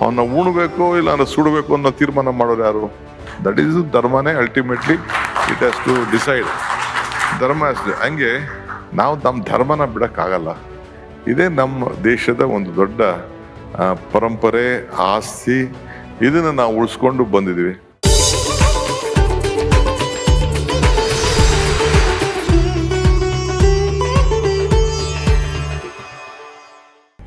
ಅವನ್ನ ಉಣ್ಬೇಕು ಇಲ್ಲ ಅಂದ್ರೆ ಸುಡಬೇಕು ಅನ್ನೋ ತೀರ್ಮಾನ ಮಾಡೋರು ಯಾರು? That is ಧರ್ಮನೇ ultimately it has to decide ಧರ್ಮ ಹಂಗೆ ನಾವು ನಮ್ಮ ಧರ್ಮನ ಬಿಡಕ್ಕಾಗಲ್ಲ. ಇದೇ ನಮ್ಮ ದೇಶದ ಒಂದು ದೊಡ್ಡ ಪರಂಪರೆ, ಆಸ್ತಿ ಇದನ್ನು ನಾವು ಉಳಿಸ್ಕೊಂಡು ಬಂದಿದ್ದೀವಿ.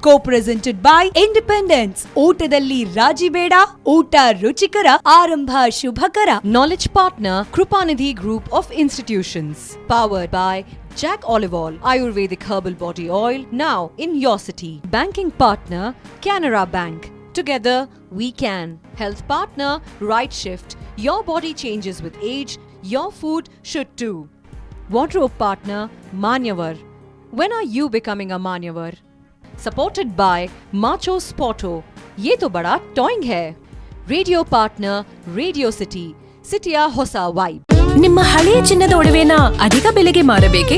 ಕೋ ಪ್ರೆಸೆಂಟೆಡ್ ಬೈ ಇಂಡಿಪೆಂಡೆನ್ಸ್ ಊಟದಲ್ಲಿ ರಾಜಿ ಬೇಡ ಊಟ ರುಚಿಕರ ಆರಂಭ ಶುಭಕರ knowledge partner Krupanidhi group of institutions powered by Jack Olival Ayurvedic Herbal Body Oil now in your city. Banking partner Canara Bank. Together we can. Health partner Right Shift. Your body changes with age. Your food should too. Wardrobe partner Manyavar. When are you becoming a Manyavar? Supported by Macho Sporto. ये तो बड़ा टॉइंग है ರೇಡಿಯೋ ಪಾರ್ಟ್ನರ್ ರೇಡಿಯೋ ಸಿಟಿ ಸಿಟಿಯ ಹೊಸ ವೈಬ್ ನಿಮ್ಮ ಹಳೆಯ ಚಿನ್ನದ ಒಡವೆನ ಅಧಿಕ ಬೆಲೆಗೆ ಮಾರಬೇಕೆ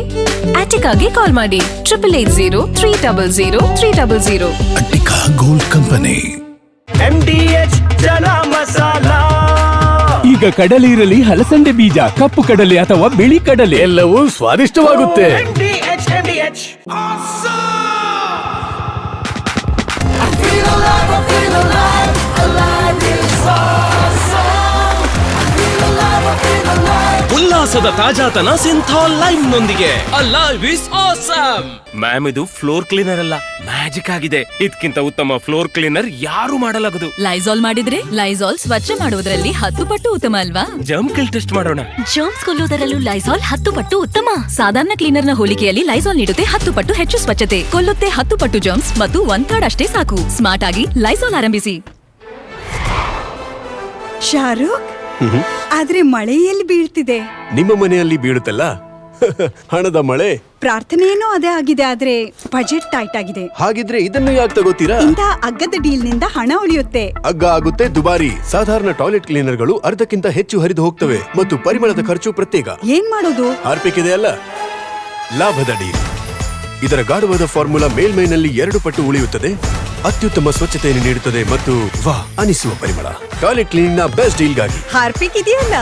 ಆಟಿಕಾಗೆ ಕಾಲ್ ಮಾಡಿ triple eight zero three double zero three double zero Attica gold company ಈಗ ಕಡಲೆ ಇರಲಿ ಹಲಸಂದೆ ಬೀಜ ಕಪ್ಪು ಕಡಲೆ ಅಥವಾ ಬಿಳಿ ಕಡಲೆ ಎಲ್ಲವೂ ಸ್ವಾದಿಷ್ಟವಾಗುತ್ತೆ ಉಲ್ಲಾಸದ ತಾಜಾತನ ಸಿಂಥಾಲ್ ಲೈಮ್ ನೊಂದಿಗೆ ಲೈವ್ ಇಸ್ ಆಸಮ್ ಮ್ಯಾಮ್ ಇದು ಫ್ಲೋರ್ ಕ್ಲೀನರ್ ಅಲ್ಲ. ಮ್ಯಾಜಿಕ್ ಆಗಿದೆ. ಇದಕ್ಕಿಂತ ಉತ್ತಮ ಫ್ಲೋರ್ ಕ್ಲೀನರ್ ಯಾರು ಮಾಡಲಾಗದು. ಲೈಸಾಲ್ ಮಾಡಿದ್ರೆ ಲೈಸಾಲ್ ಸ್ವಚ್ಛ ಮಾಡುವುದರಲ್ಲಿ ಹತ್ತು ಪಟ್ಟು ಉತ್ತಮ ಅಲ್ವಾ? ಜರ್ಮ್ ಕಿಲ್ ಟೆಸ್ಟ್ ಮಾಡೋಣ. ಜರ್ಮ್ಸ್ ಕೊಲ್ಲುವುದರಲ್ಲೂ ಲೈಸಾಲ್ ಹತ್ತು ಪಟ್ಟು ಉತ್ತಮ. ಸಾಧಾರಣ ಕ್ಲೀನರ್ನ ಹೋಲಿಕೆಯಲ್ಲಿ ಲೈಸಾಲ್ ನೀಡುತ್ತೆ ಹತ್ತು ಪಟ್ಟು ಹೆಚ್ಚು ಸ್ವಚ್ಛತೆ. ಕೊಲ್ಲುತ್ತೆ ಹತ್ತು ಪಟ್ಟು ಜರ್ಮ್ಸ್ ಮತ್ತು ಒನ್ ಥರ್ಡ್ ಅಷ್ಟೇ ಸಾಕು. ಸ್ಮಾರ್ಟ್ ಆಗಿ ಲೈಸಾಲ್ ಆರಂಭಿಸಿ. ಶಾರುಖ್ ಆದ್ರೆ ಮಳೆ ಎಲ್ಲಿ ಬೀಳ್ತಿದೆ. ನಿಮ್ಮ ಮನೆಯಲ್ಲಿ ಬೀಳುತ್ತಲ್ಲ? ಹಣದ ಮಳೆ. ಪ್ರಾರ್ಥನೆಯೇನೋ ಅದೇ ಆಗಿದೆ ಆದ್ರೆ ಬಜೆಟ್ ಟೈಟ್ ಆಗಿದೆ. ಹಾಗಿದ್ರೆ ಇದನ್ನು ಯಾಕೆ ತಗೋತೀರಾ? ಇಂತ ಅಗ್ಗದ ಡೀಲ್ನಿಂದ ಹಣ ಉಳಿಯುತ್ತೆ. ಅಗ್ಗ ಆಗುತ್ತೆ ದುಬಾರಿ. ಸಾಧಾರಣ ಟಾಯ್ಲೆಟ್ ಕ್ಲೀನರ್ಗಳು ಅರ್ಧಕ್ಕಿಂತ ಹೆಚ್ಚು ಹರಿದು ಹೋಗ್ತವೆ. ಮತ್ತು ಪರಿಮಳದ ಖರ್ಚು ಪ್ರತ್ಯೇಕ. ಏನ್ ಮಾಡೋದು? ಹಾರ್ಪಿಕ್ ಇದೆ ಅಲ್ಲ ಲಾಭದ ಡೀಲ್. ಇದರ ಗಾಢವಾದ ಫಾರ್ಮುಲಾ ಮೇಲ್ಮೈನಲ್ಲಿ ಎರಡು ಪಟ್ಟು ಉಳಿಯುತ್ತದೆ ಅತ್ಯುತ್ತಮ ಸ್ವಚ್ಛತೆಯನ್ನು ನೀಡುತ್ತದೆ ಮತ್ತು ವಾ ಅನಿಸುವ ಪರಿಮಳ ಟಾಯ್ಲೆಟ್ ಕ್ಲೀನ್ನ ಬೆಸ್ಟ್ ಡೀಲ್ಗಾಗಿ ಹಾರ್ಪಿಕ್ ಇದೆಯಲ್ಲ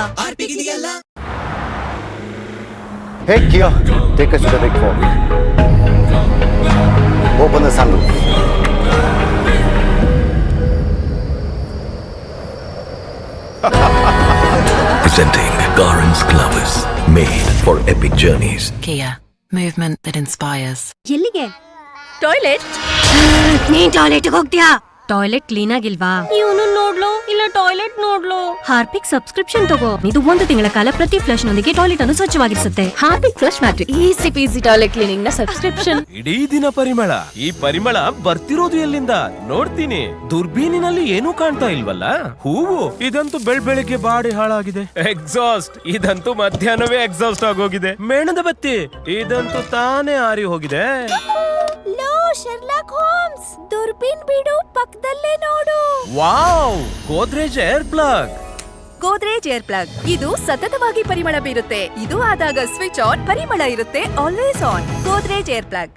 Hey Kia, take us to the big four. Open the sunroof. Presenting Garens Clovers, made for epic journeys. Kia, movement that inspires. ಎಲ್ಲಿಗೆ? ಟಾಯ್ಲೆಟ್ ನೀನ್ ಟಾಯ್ಲೆಟ್ ಹೋಗ್ತೀಯಾ? ಟಾಯ್ಲೆಟ್ ಕ್ಲೀನ್ ಆಗಿಲ್ವಾ? ಇವನು ಟಾಯ್ಲೆಟ್ ನೋಡ್ಲು. ಹಾರ್ಪಿಕ್ ಸಬ್ಸ್ಕ್ರಿಪ್ಷನ್ ತಗೋ. ಇದು ಒಂದು ತಿಂಗಳ ಕಾಲ ಪ್ರತಿ ಫ್ಲಶ್ ನೊಂದಿಗೆ ಟಾಯ್ಲೆಟ್ ಅನ್ನು ಸ್ವಚ್ಛವಾಗಿರಿಸುತ್ತೆ. Harpic flushmatic easy peasy toilet ಕ್ಲೀನಿಂಗ್ನ subscription ಇಡೀ ದಿನ ಪರಿಮಳ. ಈ ಪರಿಮಳ ಬರ್ತಿರೋದು ಎಲ್ಲಿಂದ? ನೋಡ್ತೀನಿ. ದುರ್ಬೀನಿನಲ್ಲಿ ಏನೂ ಕಾಣ್ತಾ ಇಲ್ವಲ್ಲ? ಹೂವು. ಇದಂತೂ ಬೆಳ್ ಬೆಳಿಗ್ಗೆ ಬಾಡಿ ಹಾಳಾಗಿದೆ. ಎಕ್ಸಾಸ್ಟ್ ಇದಂತೂ ಮಧ್ಯಾಹ್ನವೇ ಎಕ್ಸಾಸ್ಟ್ ಆಗೋಗಿದೆ. ಮೇಣದ ಬತ್ತಿ. ಇದಂತೂ ತಾನೇ ಆರಿ ಹೋಗಿದೆ. ಲೋ ಶರ್ಲಾಕ್ ಹೋಮ್ಸ್ ದುರ್ಬೀನ್ ಬಿಡು ಪಕ್ಕದಲ್ಲೇ ನೋಡು. Wow Godrej air plug. Godrej air plug. ಇದು ಸತತವಾಗಿ ಪರಿಮಳ ಬೀರುತ್ತೆ. ಇದು ಆದಾಗ ಸ್ವಿಚ್ ಆನ್ ಪರಿಮಳ ಇರುತ್ತೆ always on Godrej air plug.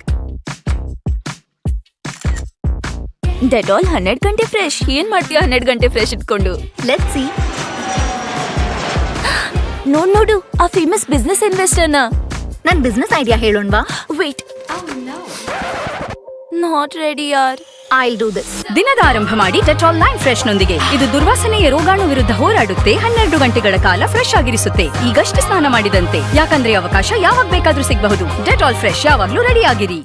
Dettol ಹನ್ನೆರಡು ಗಂಟೆ ಫ್ರೆಶ್ ಏನ್ ಮಾಡ್ತೀಯ ಹನ್ನೆರಡು ಗಂಟೆ ಫ್ರೆಶ್ ಇಟ್ಕೊಂಡು? ಲೆಟ್ ಸಿ ನೋಡ್ ನೋಡು ಆ ಫೇಮಸ್ ಬಿಸ್ನೆಸ್ ಇನ್ವೆಸ್ಟರ್ನ ನನ್ ಬಿಸ್ನೆಸ್ ಐಡಿಯಾ ಹೇಳೋಣ್ವಾ? ವೇಟ್ ನಾಟ್ ರೆಡಿ ಯಾರ್ ಐ ಡೂ ದಿಸ್ ದಿನದ ಆರಂಭ ಮಾಡಿ ಡೆಟಾಲ್ ಲೈನ್ ಫ್ರೆಶ್ ನೊಂದಿಗೆ. ಇದು ದುರ್ವಾಸನೆಯ ರೋಗಾಣು ವಿರುದ್ಧ ಹೋರಾಡುತ್ತೆ. ಹನ್ನೆರಡು ಗಂಟೆಗಳ ಕಾಲ ಫ್ರೆಶ್ ಆಗಿರಿಸುತ್ತೆ. ಈಗಷ್ಟೇ ಸ್ನಾನ ಮಾಡಿದಂತೆ. ಯಾಕಂದ್ರೆ ಅವಕಾಶ ಯಾವಾಗ ಬೇಕಾದ್ರೂ ಸಿಗಬಹುದು. ಡೆಟಾಲ್ ಫ್ರೆಶ್ ಯಾವಾಗ್ಲೂ ರೆಡಿ ಆಗಿರಿ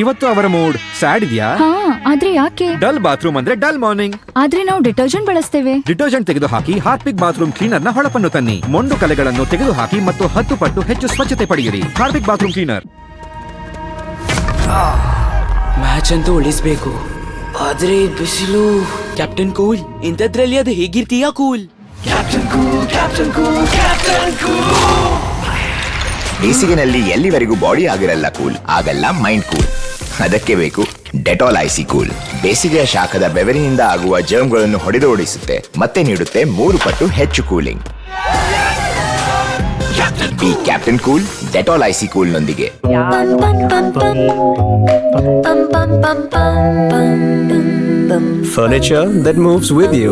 ಇವತ್ತು ಅವರ ಮೂಡ್ ಸ್ಯಾಡ್ ಇದೆಯಾ? ಹಾ ಆದ್ರೆ ಯಾಕೆ? ಡಲ್ ಬಾತ್ರೂಮ್ ಅಂದ್ರೆ ಡಲ್ ಮಾರ್ನಿಂಗ್ ಆದ್ರೆ ನಾವು ಡಿಟರ್ಜೆಂಟ್ ಬಳಸ್ತೇವೆ. ಡಿಟರ್ಜೆಂಟ್ ತೆಗೆದು ಹಾಕಿ ಹಾರ್ಪಿಕ್ ಬಾತ್ರೂಮ್ ಕ್ಲೀನರ್ನ ಹೊಳಪನ್ನು ತನ್ನಿ. ಮೊಂಡು ಕಲೆಗಳನ್ನು ತೆಗೆದು ಹಾಕಿ ಮತ್ತು ಹತ್ತು ಪಟ್ಟು ಹೆಚ್ಚು ಸ್ವಚ್ಛತೆ ಪಡೆಯಿರಿ. ಹಾರ್ಪಿಕ್ ಬಾತ್ರೂಮ್ ಕ್ಲೀನರ್ ಮ್ಯಾಚ್ ಅಂತೂ ಉಳಿಸ್ಬೇಕು. ಆದ್ರೆ ಬಿಸಿಲು. ಕ್ಯಾಪ್ಟನ್ ಕೂಲ್ ಇಂಥದ್ರಲ್ಲಿ ಅದು ಹೇಗಿರ್ತೀಯಾ cool captain cool captain cool captain ಬೇಸಿಗೆನಲ್ಲಿ ಎಲ್ಲಿವರೆಗೂ ಬಾಡಿ ಆಗಿರಲ್ಲ ಕೂಲ್ ಆಗಲ್ಲ ಮೈಂಡ್ ಕೂಲ್ ಅದಕ್ಕೆ ಬೇಕು ಡೆಟಾಲ್ ಐಸಿ ಕೂಲ್ ಬೇಸಿಗೆಯ ಶಾಖದ ಬೆವರಿನಿಂದ ಆಗುವ ಜರ್ಮ್ಗಳನ್ನು ಹೊಡೆದು ಓಡಿಸುತ್ತೆ ಮತ್ತೆ ನೀಡುತ್ತೆ ಮೂರು ಪಟ್ಟು ಹೆಚ್ಚು ಕೂಲಿಂಗ್ ಈ captain cool Dettol icy cool ನೊಂದಿಗೆ furniture that moves with you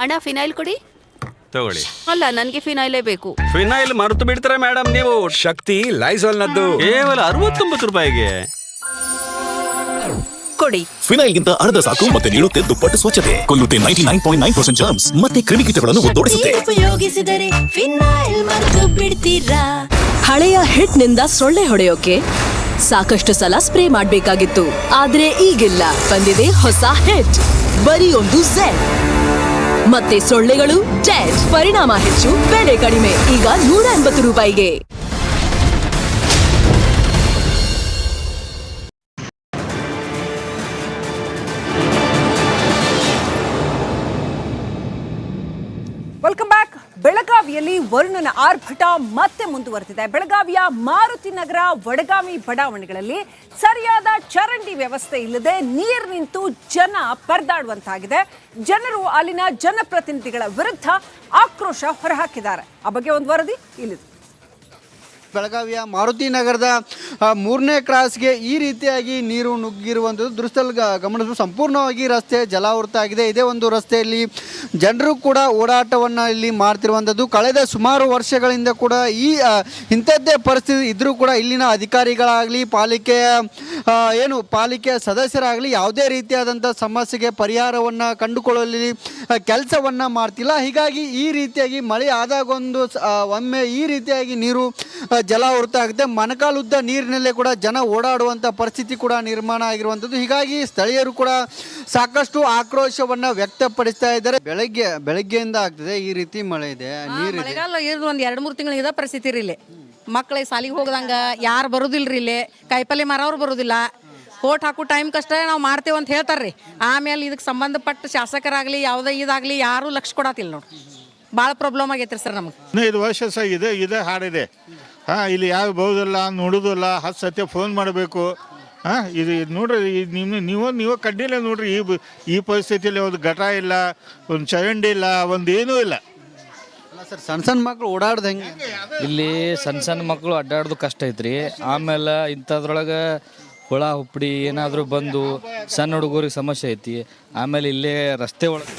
ಅಣ್ಣ ಫಿನೈಲ್ ಕೊಡಿ. ತಗೊಳ್ಳಿ. ಅಲ್ಲ ನನ್ಗೆ ಫಿನೈಲೇ ಬೇಕು. ಫಿನೈಲ್ ಮರೆತು ಬಿಡ್ತಾರೆ ಮೇಡಮ್ ನೀವು? ಶಕ್ತಿ ಲೈಸಲ್ ನದ್ದು ಕೇವಲ ಅರವತ್ತೊಂಬತ್ತು ರೂಪಾಯಿಗೆ. ಕೊಡಿ. ಫಿನೈಲ್ಗಿಂತ ಅರ್ಧ ಸಾಕು ಮತ್ತೆ ನೀಡುತ್ತೆ ದುಪ್ಪಟ್ಟು ಸ್ವಚ್ಛತೆ. ಕೊಲ್ಲುತ್ತೆ ninety nine point nine percent germs ಮತ್ತೆ ಕ್ರಿಮಿಕೀಟಗಳನ್ನು ಒದ್ದೋಡಿಸುತ್ತೆ. ಉಪಯೋಗಿಸಿದರೆ ಫಿನೈಲ್ ಮರೆತು ಬಿಡ್ತೀರಾ? ಹಳೆಯ ಹಿಟ್ನಿಂದ ಸೊಳ್ಳೆ ಹೊಡೆಯೋಕೆ ಸಾಕಷ್ಟು ಸಲ ಸ್ಪ್ರೇ ಮಾಡಬೇಕಾಗಿತ್ತು. ಆದ್ರೆ ಈಗಿಲ್ಲ. ಬಂದಿದೆ ಹೊಸ ಹಿಟ್. ಬರೀ ಒಂದು ಝೆಡ್. ಮತ್ತೆ ಸೊಳ್ಳೆಗಳು ಜೆಡ್ ಪರಿಣಾಮ ಹೆಚ್ಚು ಬೆಲೆ ಕಡಿಮೆ. ಈಗ ನೂರ ಎಂಬತ್ತು ರೂಪಾಯಿಗೆ. ವರುಣನ ಆರ್ಭಟ ಮತ್ತೆ ಮುಂದುವರೆದಿದೆ. ಬೆಳಗಾವಿಯ ಮಾರುತಿ ನಗರ ವಡಗಾಮಿ ಬಡಾವಣೆಗಳಲ್ಲಿ ಸರಿಯಾದ ಚರಂಡಿ ವ್ಯವಸ್ಥೆ ಇಲ್ಲದೆ ನೀರು ನಿಂತು ಜನ ಪರದಾಡುವಂತಾಗಿದೆ. ಜನರು ಅಲ್ಲಿನ ಜನಪ್ರತಿನಿಧಿಗಳ ವಿರುದ್ಧ ಆಕ್ರೋಶ ಹೊರಹಾಕಿದ್ದಾರೆ. ಆ ಬಗ್ಗೆ ಒಂದು ವರದಿ ಇಲ್ಲಿದೆ. ಬೆಳಗಾವಿಯ ಮಾರುತಿ ನಗರದ ಮೂರನೇ ಕ್ರಾಸ್ಗೆ ಈ ರೀತಿಯಾಗಿ ನೀರು ನುಗ್ಗಿರುವಂಥದ್ದು ದೃಶ್ಯದಲ್ಲಿ ಗಮನಿಸಲು ಸಂಪೂರ್ಣವಾಗಿ ರಸ್ತೆ ಜಲಾವೃತ ಆಗಿದೆ. ಇದೇ ಒಂದು ರಸ್ತೆಯಲ್ಲಿ ಜನರು ಕೂಡ ಓಡಾಟವನ್ನು ಇಲ್ಲಿ ಮಾಡ್ತಿರುವಂಥದ್ದು ಕಳೆದ ಸುಮಾರು ವರ್ಷಗಳಿಂದ ಕೂಡ ಈ ಇಂಥದ್ದೇ ಪರಿಸ್ಥಿತಿ ಇದ್ದರೂ ಕೂಡ ಇಲ್ಲಿನ ಅಧಿಕಾರಿಗಳಾಗಲಿ ಪಾಲಿಕೆಯ ಏನು ಪಾಲಿಕೆಯ ಸದಸ್ಯರಾಗಲಿ ಯಾವುದೇ ರೀತಿಯಾದಂಥ ಸಮಸ್ಯೆಗೆ ಪರಿಹಾರವನ್ನು ಕಂಡುಕೊಳ್ಳಲಿ ಕೆಲಸವನ್ನು ಮಾಡ್ತಿಲ್ಲ. ಹೀಗಾಗಿ ಈ ರೀತಿಯಾಗಿ ಮಳೆ ಆದಾಗೊಂದು ಒಮ್ಮೆ ಈ ರೀತಿಯಾಗಿ ನೀರು ಜಲಾವೃತ ಆಗುತ್ತೆ. ಮನಕಾಲುದ್ದ ನೀರಿನಲ್ಲೇ ಕೂಡ ಜನ ಓಡಾಡುವಂಥ ಪರಿಸ್ಥಿತಿ ಕೂಡ ನಿರ್ಮಾಣ ಆಗಿರುವಂಥದ್ದು. ಹೀಗಾಗಿ ಸ್ಥಳೀಯರು ಕೂಡ ಸಾಕಷ್ಟು ಆಕ್ರೋಶವನ್ನು ವ್ಯಕ್ತಪಡಿಸ್ತಾ ಇದ್ದಾರೆ. ಬೆಳಗ್ಗೆ ಬೆಳಗ್ಗೆಯಿಂದ ಆಗ್ತದೆ ಈ ರೀತಿ ಮಳೆ ಇದೆ. ನೀರು ಮಳೆಗಾಲ ಇರೋದು ಒಂದು ಎರಡು ಮೂರು ತಿಂಗಳಿಗೆ ಇದ ಪರಿಸ್ಥಿತಿ ರೀ ಇಲ್ಲಿ. ಮಕ್ಳಿಗೆ ಸಾಲಿಗೆ ಹೋಗದಂಗ ಯಾರು ಬರೋದಿಲ್ರಿ ಇಲ್ಲಿ. ಕಾಯಿಪಲ್ಲೆ ಮಾರೋರು ಬರೋದಿಲ್ಲ. ಕೋಟ್ ಹಾಕೋ ಟೈಮ್ ಕಷ್ಟ ನಾವು ಮಾಡ್ತೇವೆ ಅಂತ ಹೇಳ್ತಾರ್ರಿ. ಆಮೇಲೆ ಇದಕ್ಕೆ ಸಂಬಂಧಪಟ್ಟ ಶಾಸಕರಾಗಲಿ ಯಾವುದೇ ಇದಾಗಲಿ ಯಾರೂ ಲಕ್ಷ ಕೊಡತಿಲ್ಲ ನೋಡಿ. ಭಾಳ ಪ್ರಾಬ್ಲಮ್ ಆಗೈತ್ರಿ ಸರ್ ನಮಗೆ. ಹದಿನೈದು ವರ್ಷ ಸಹ ಇದೆ ಇದೇ ಹಾಡಿದೆ. ಹಾಂ ಇಲ್ಲಿ ಯಾವ ಬರೋದಿಲ್ಲ ನೋಡೋದಿಲ್ಲ ಹತ್ತು ಸತ್ಯ ಫೋನ್ ಮಾಡಬೇಕು. ಹಾಂ ಇದು ಇದು ನೋಡ್ರಿ ಇದು ನಿಮ್ಮ ನೀವು ನೀವು ಕಡ್ಡಿಲ್ಲ ನೋಡ್ರಿ ಈ ಬ- ಈ ಪರಿಸ್ಥಿತಿಯಲ್ಲಿ ಒಂದು ಘಟ ಇಲ್ಲ ಒಂದು ಚರಂಡಿ ಇಲ್ಲ ಒಂದು ಏನೂ ಇಲ್ಲ. ಸರ್ ಸಣ್ಣ ಸಣ್ಣ ಮಕ್ಕಳು ಓಡಾಡ್ದು ಹೆಂಗೆ? ಇಲ್ಲಿ ಸಣ್ಣ ಸಣ್ಣ ಮಕ್ಕಳು ಅಡ್ಡಾಡೋದು ಕಷ್ಟ ಐತ್ರಿ. ಆಮೇಲೆ ಇಂಥದ್ರೊಳಗೆ ಹುಳ ಹುಪ್ಪಡಿ ಏನಾದರೂ ಬಂದು ಸಣ್ಣ ಹುಡುಗರಿಗೆ ಸಮಸ್ಯೆ ಐತಿ. ಆಮೇಲೆ ಇಲ್ಲೇ ರಸ್ತೆ ಒಳಗೆ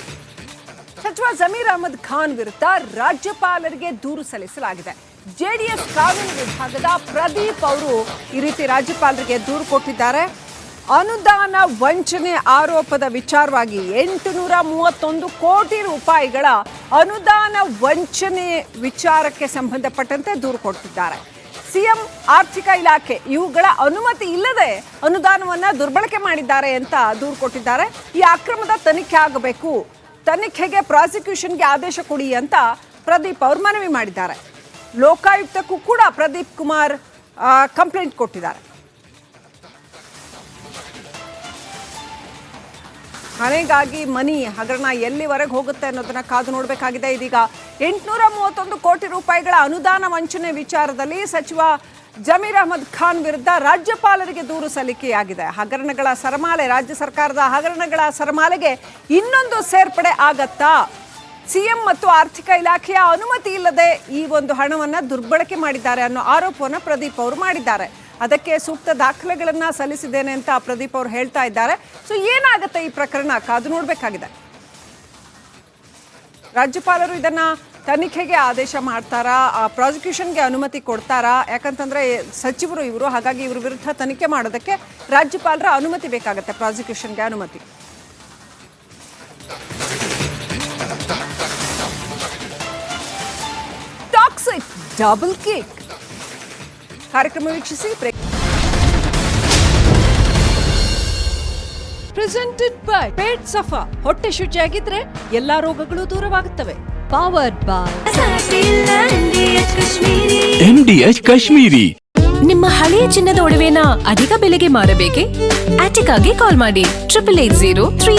ಸಚಿವ ಜಮೀರ್ ಅಹಮದ್ ಖಾನ್ ವಿರುದ್ಧ ರಾಜ್ಯಪಾಲರಿಗೆ ದೂರು ಸಲ್ಲಿಸಲಾಗಿದೆ. ಜೆಡಿಎಸ್ ಕಾನೂನು ವಿಭಾಗದ ಪ್ರದೀಪ್ ಅವರು ಈ ರೀತಿ ರಾಜ್ಯಪಾಲರಿಗೆ ದೂರು ಕೊಟ್ಟಿದ್ದಾರೆ. ಅನುದಾನ ವಂಚನೆ ಆರೋಪದ ವಿಚಾರವಾಗಿ ಎಂಟುನೂರ ಮೂವತ್ತೊಂದು ಕೋಟಿ ರೂಪಾಯಿಗಳ ಅನುದಾನ ವಂಚನೆ ವಿಚಾರಕ್ಕೆ ಸಂಬಂಧಪಟ್ಟಂತೆ ದೂರು ಕೊಟ್ಟಿದ್ದಾರೆ. ಸಿಎಂ ಆರ್ಥಿಕ ಇಲಾಖೆ ಇವುಗಳ ಅನುಮತಿ ಇಲ್ಲದೆ ಅನುದಾನವನ್ನು ದುರ್ಬಳಕೆ ಮಾಡಿದ್ದಾರೆ ಅಂತ ದೂರು ಕೊಟ್ಟಿದ್ದಾರೆ. ಈ ಅಕ್ರಮದ ತನಿಖೆ ಆಗಬೇಕು. ತನಿಖೆಗೆ ಪ್ರಾಸಿಕ್ಯೂಷನ್ಗೆ ಆದೇಶ ಕೊಡಿ ಅಂತ ಪ್ರದೀಪ್ ಅವರು ಮನವಿ ಮಾಡಿದ್ದಾರೆ. ಲೋಕಾಯುಕ್ತಕ್ಕೂ ಕೂಡ ಪ್ರದೀಪ್ ಕುಮಾರ್ ಕಂಪ್ಲೇಂಟ್ ಕೊಟ್ಟಿದ್ದಾರೆ. ಮನೆಗಾಗಿ ಮನಿ ಹಗರಣ ಎಲ್ಲಿವರೆಗೆ ಹೋಗುತ್ತೆ ಅನ್ನೋದನ್ನ ಕಾದು ನೋಡಬೇಕಾಗಿದೆ. ಇದೀಗ ಎಂಟುನೂರ ಮೂವತ್ತೊಂದು ಕೋಟಿ ರೂಪಾಯಿಗಳ ಅನುದಾನ ವಂಚನೆ ವಿಚಾರದಲ್ಲಿ ಸಚಿವ ಜಮೀರ್ ಅಹಮದ್ ಖಾನ್ ವಿರುದ್ಧ ರಾಜ್ಯಪಾಲರಿಗೆ ದೂರು ಸಲ್ಲಿಕೆಯಾಗಿದೆ. ಹಗರಣಗಳ ಸರಮಾಲೆ, ರಾಜ್ಯ ಸರ್ಕಾರದ ಹಗರಣಗಳ ಸರಮಾಲೆಗೆ ಇನ್ನೊಂದು ಸೇರ್ಪಡೆ ಆಗತ್ತಾ? ಸಿಎಂ ಮತ್ತು ಆರ್ಥಿಕ ಇಲಾಖೆಯ ಅನುಮತಿ ಇಲ್ಲದೆ ಈ ಒಂದು ಹಣವನ್ನು ದುರ್ಬಳಕೆ ಮಾಡಿದ್ದಾರೆ ಅನ್ನೋ ಆರೋಪವನ್ನು ಪ್ರದೀಪ್ ಅವರು ಮಾಡಿದ್ದಾರೆ. ಅದಕ್ಕೆ ಸೂಕ್ತ ದಾಖಲೆಗಳನ್ನು ಸಲ್ಲಿಸಿದ್ದೇನೆ ಅಂತ ಪ್ರದೀಪ್ ಅವರು ಹೇಳ್ತಾ ಇದ್ದಾರೆ. ಸೊ ಏನಾಗುತ್ತೆ ಈ ಪ್ರಕರಣ? ಕಾದು ನೋಡಬೇಕಾಗಿದೆ. ರಾಜ್ಯಪಾಲರು ಇದನ್ನ ತನಿಖೆಗೆ ಆದೇಶ ಮಾಡ್ತಾರಾ? ಪ್ರಾಸಿಕ್ಯೂಷನ್ಗೆ ಅನುಮತಿ ಕೊಡ್ತಾರಾ? ಯಾಕಂತಂದ್ರೆ ಸಚಿವರು ಇವರು, ಹಾಗಾಗಿ ಇವ್ರ ವಿರುದ್ಧ ತನಿಖೆ ಮಾಡೋದಕ್ಕೆ ರಾಜ್ಯಪಾಲರ ಅನುಮತಿ ಬೇಕಾಗುತ್ತೆ, ಪ್ರಾಸಿಕ್ಯೂಷನ್ಗೆ ಅನುಮತಿ. ಡಬಲ್ ಕೇಕ್ ಕಾರ್ಯಕ್ರಮ ವೀಕ್ಷಿಸಿ break presented by Pet Saffa ಹೊಟ್ಟೆ ಶುಚಿಯಾಗಿದ್ರೆ ಎಲ್ಲಾ ರೋಗಗಳು ದೂರವಾಗುತ್ತವೆ. ಪವರ್ ಬೈ ಎಂಡಿಎಚ್ ಕಾಶ್ಮೀರಿ ನಿಮ್ಮ ಹಳೆಯ ಚಿನ್ನದ ಒಡವೆನ ಅಧಿಕ ಬೆಲೆಗೆ ಮಾರಬೇಕೆ? ಆಟಿಕಾಗೆ ಕಾಲ್ ಮಾಡಿ. Triple eight zero three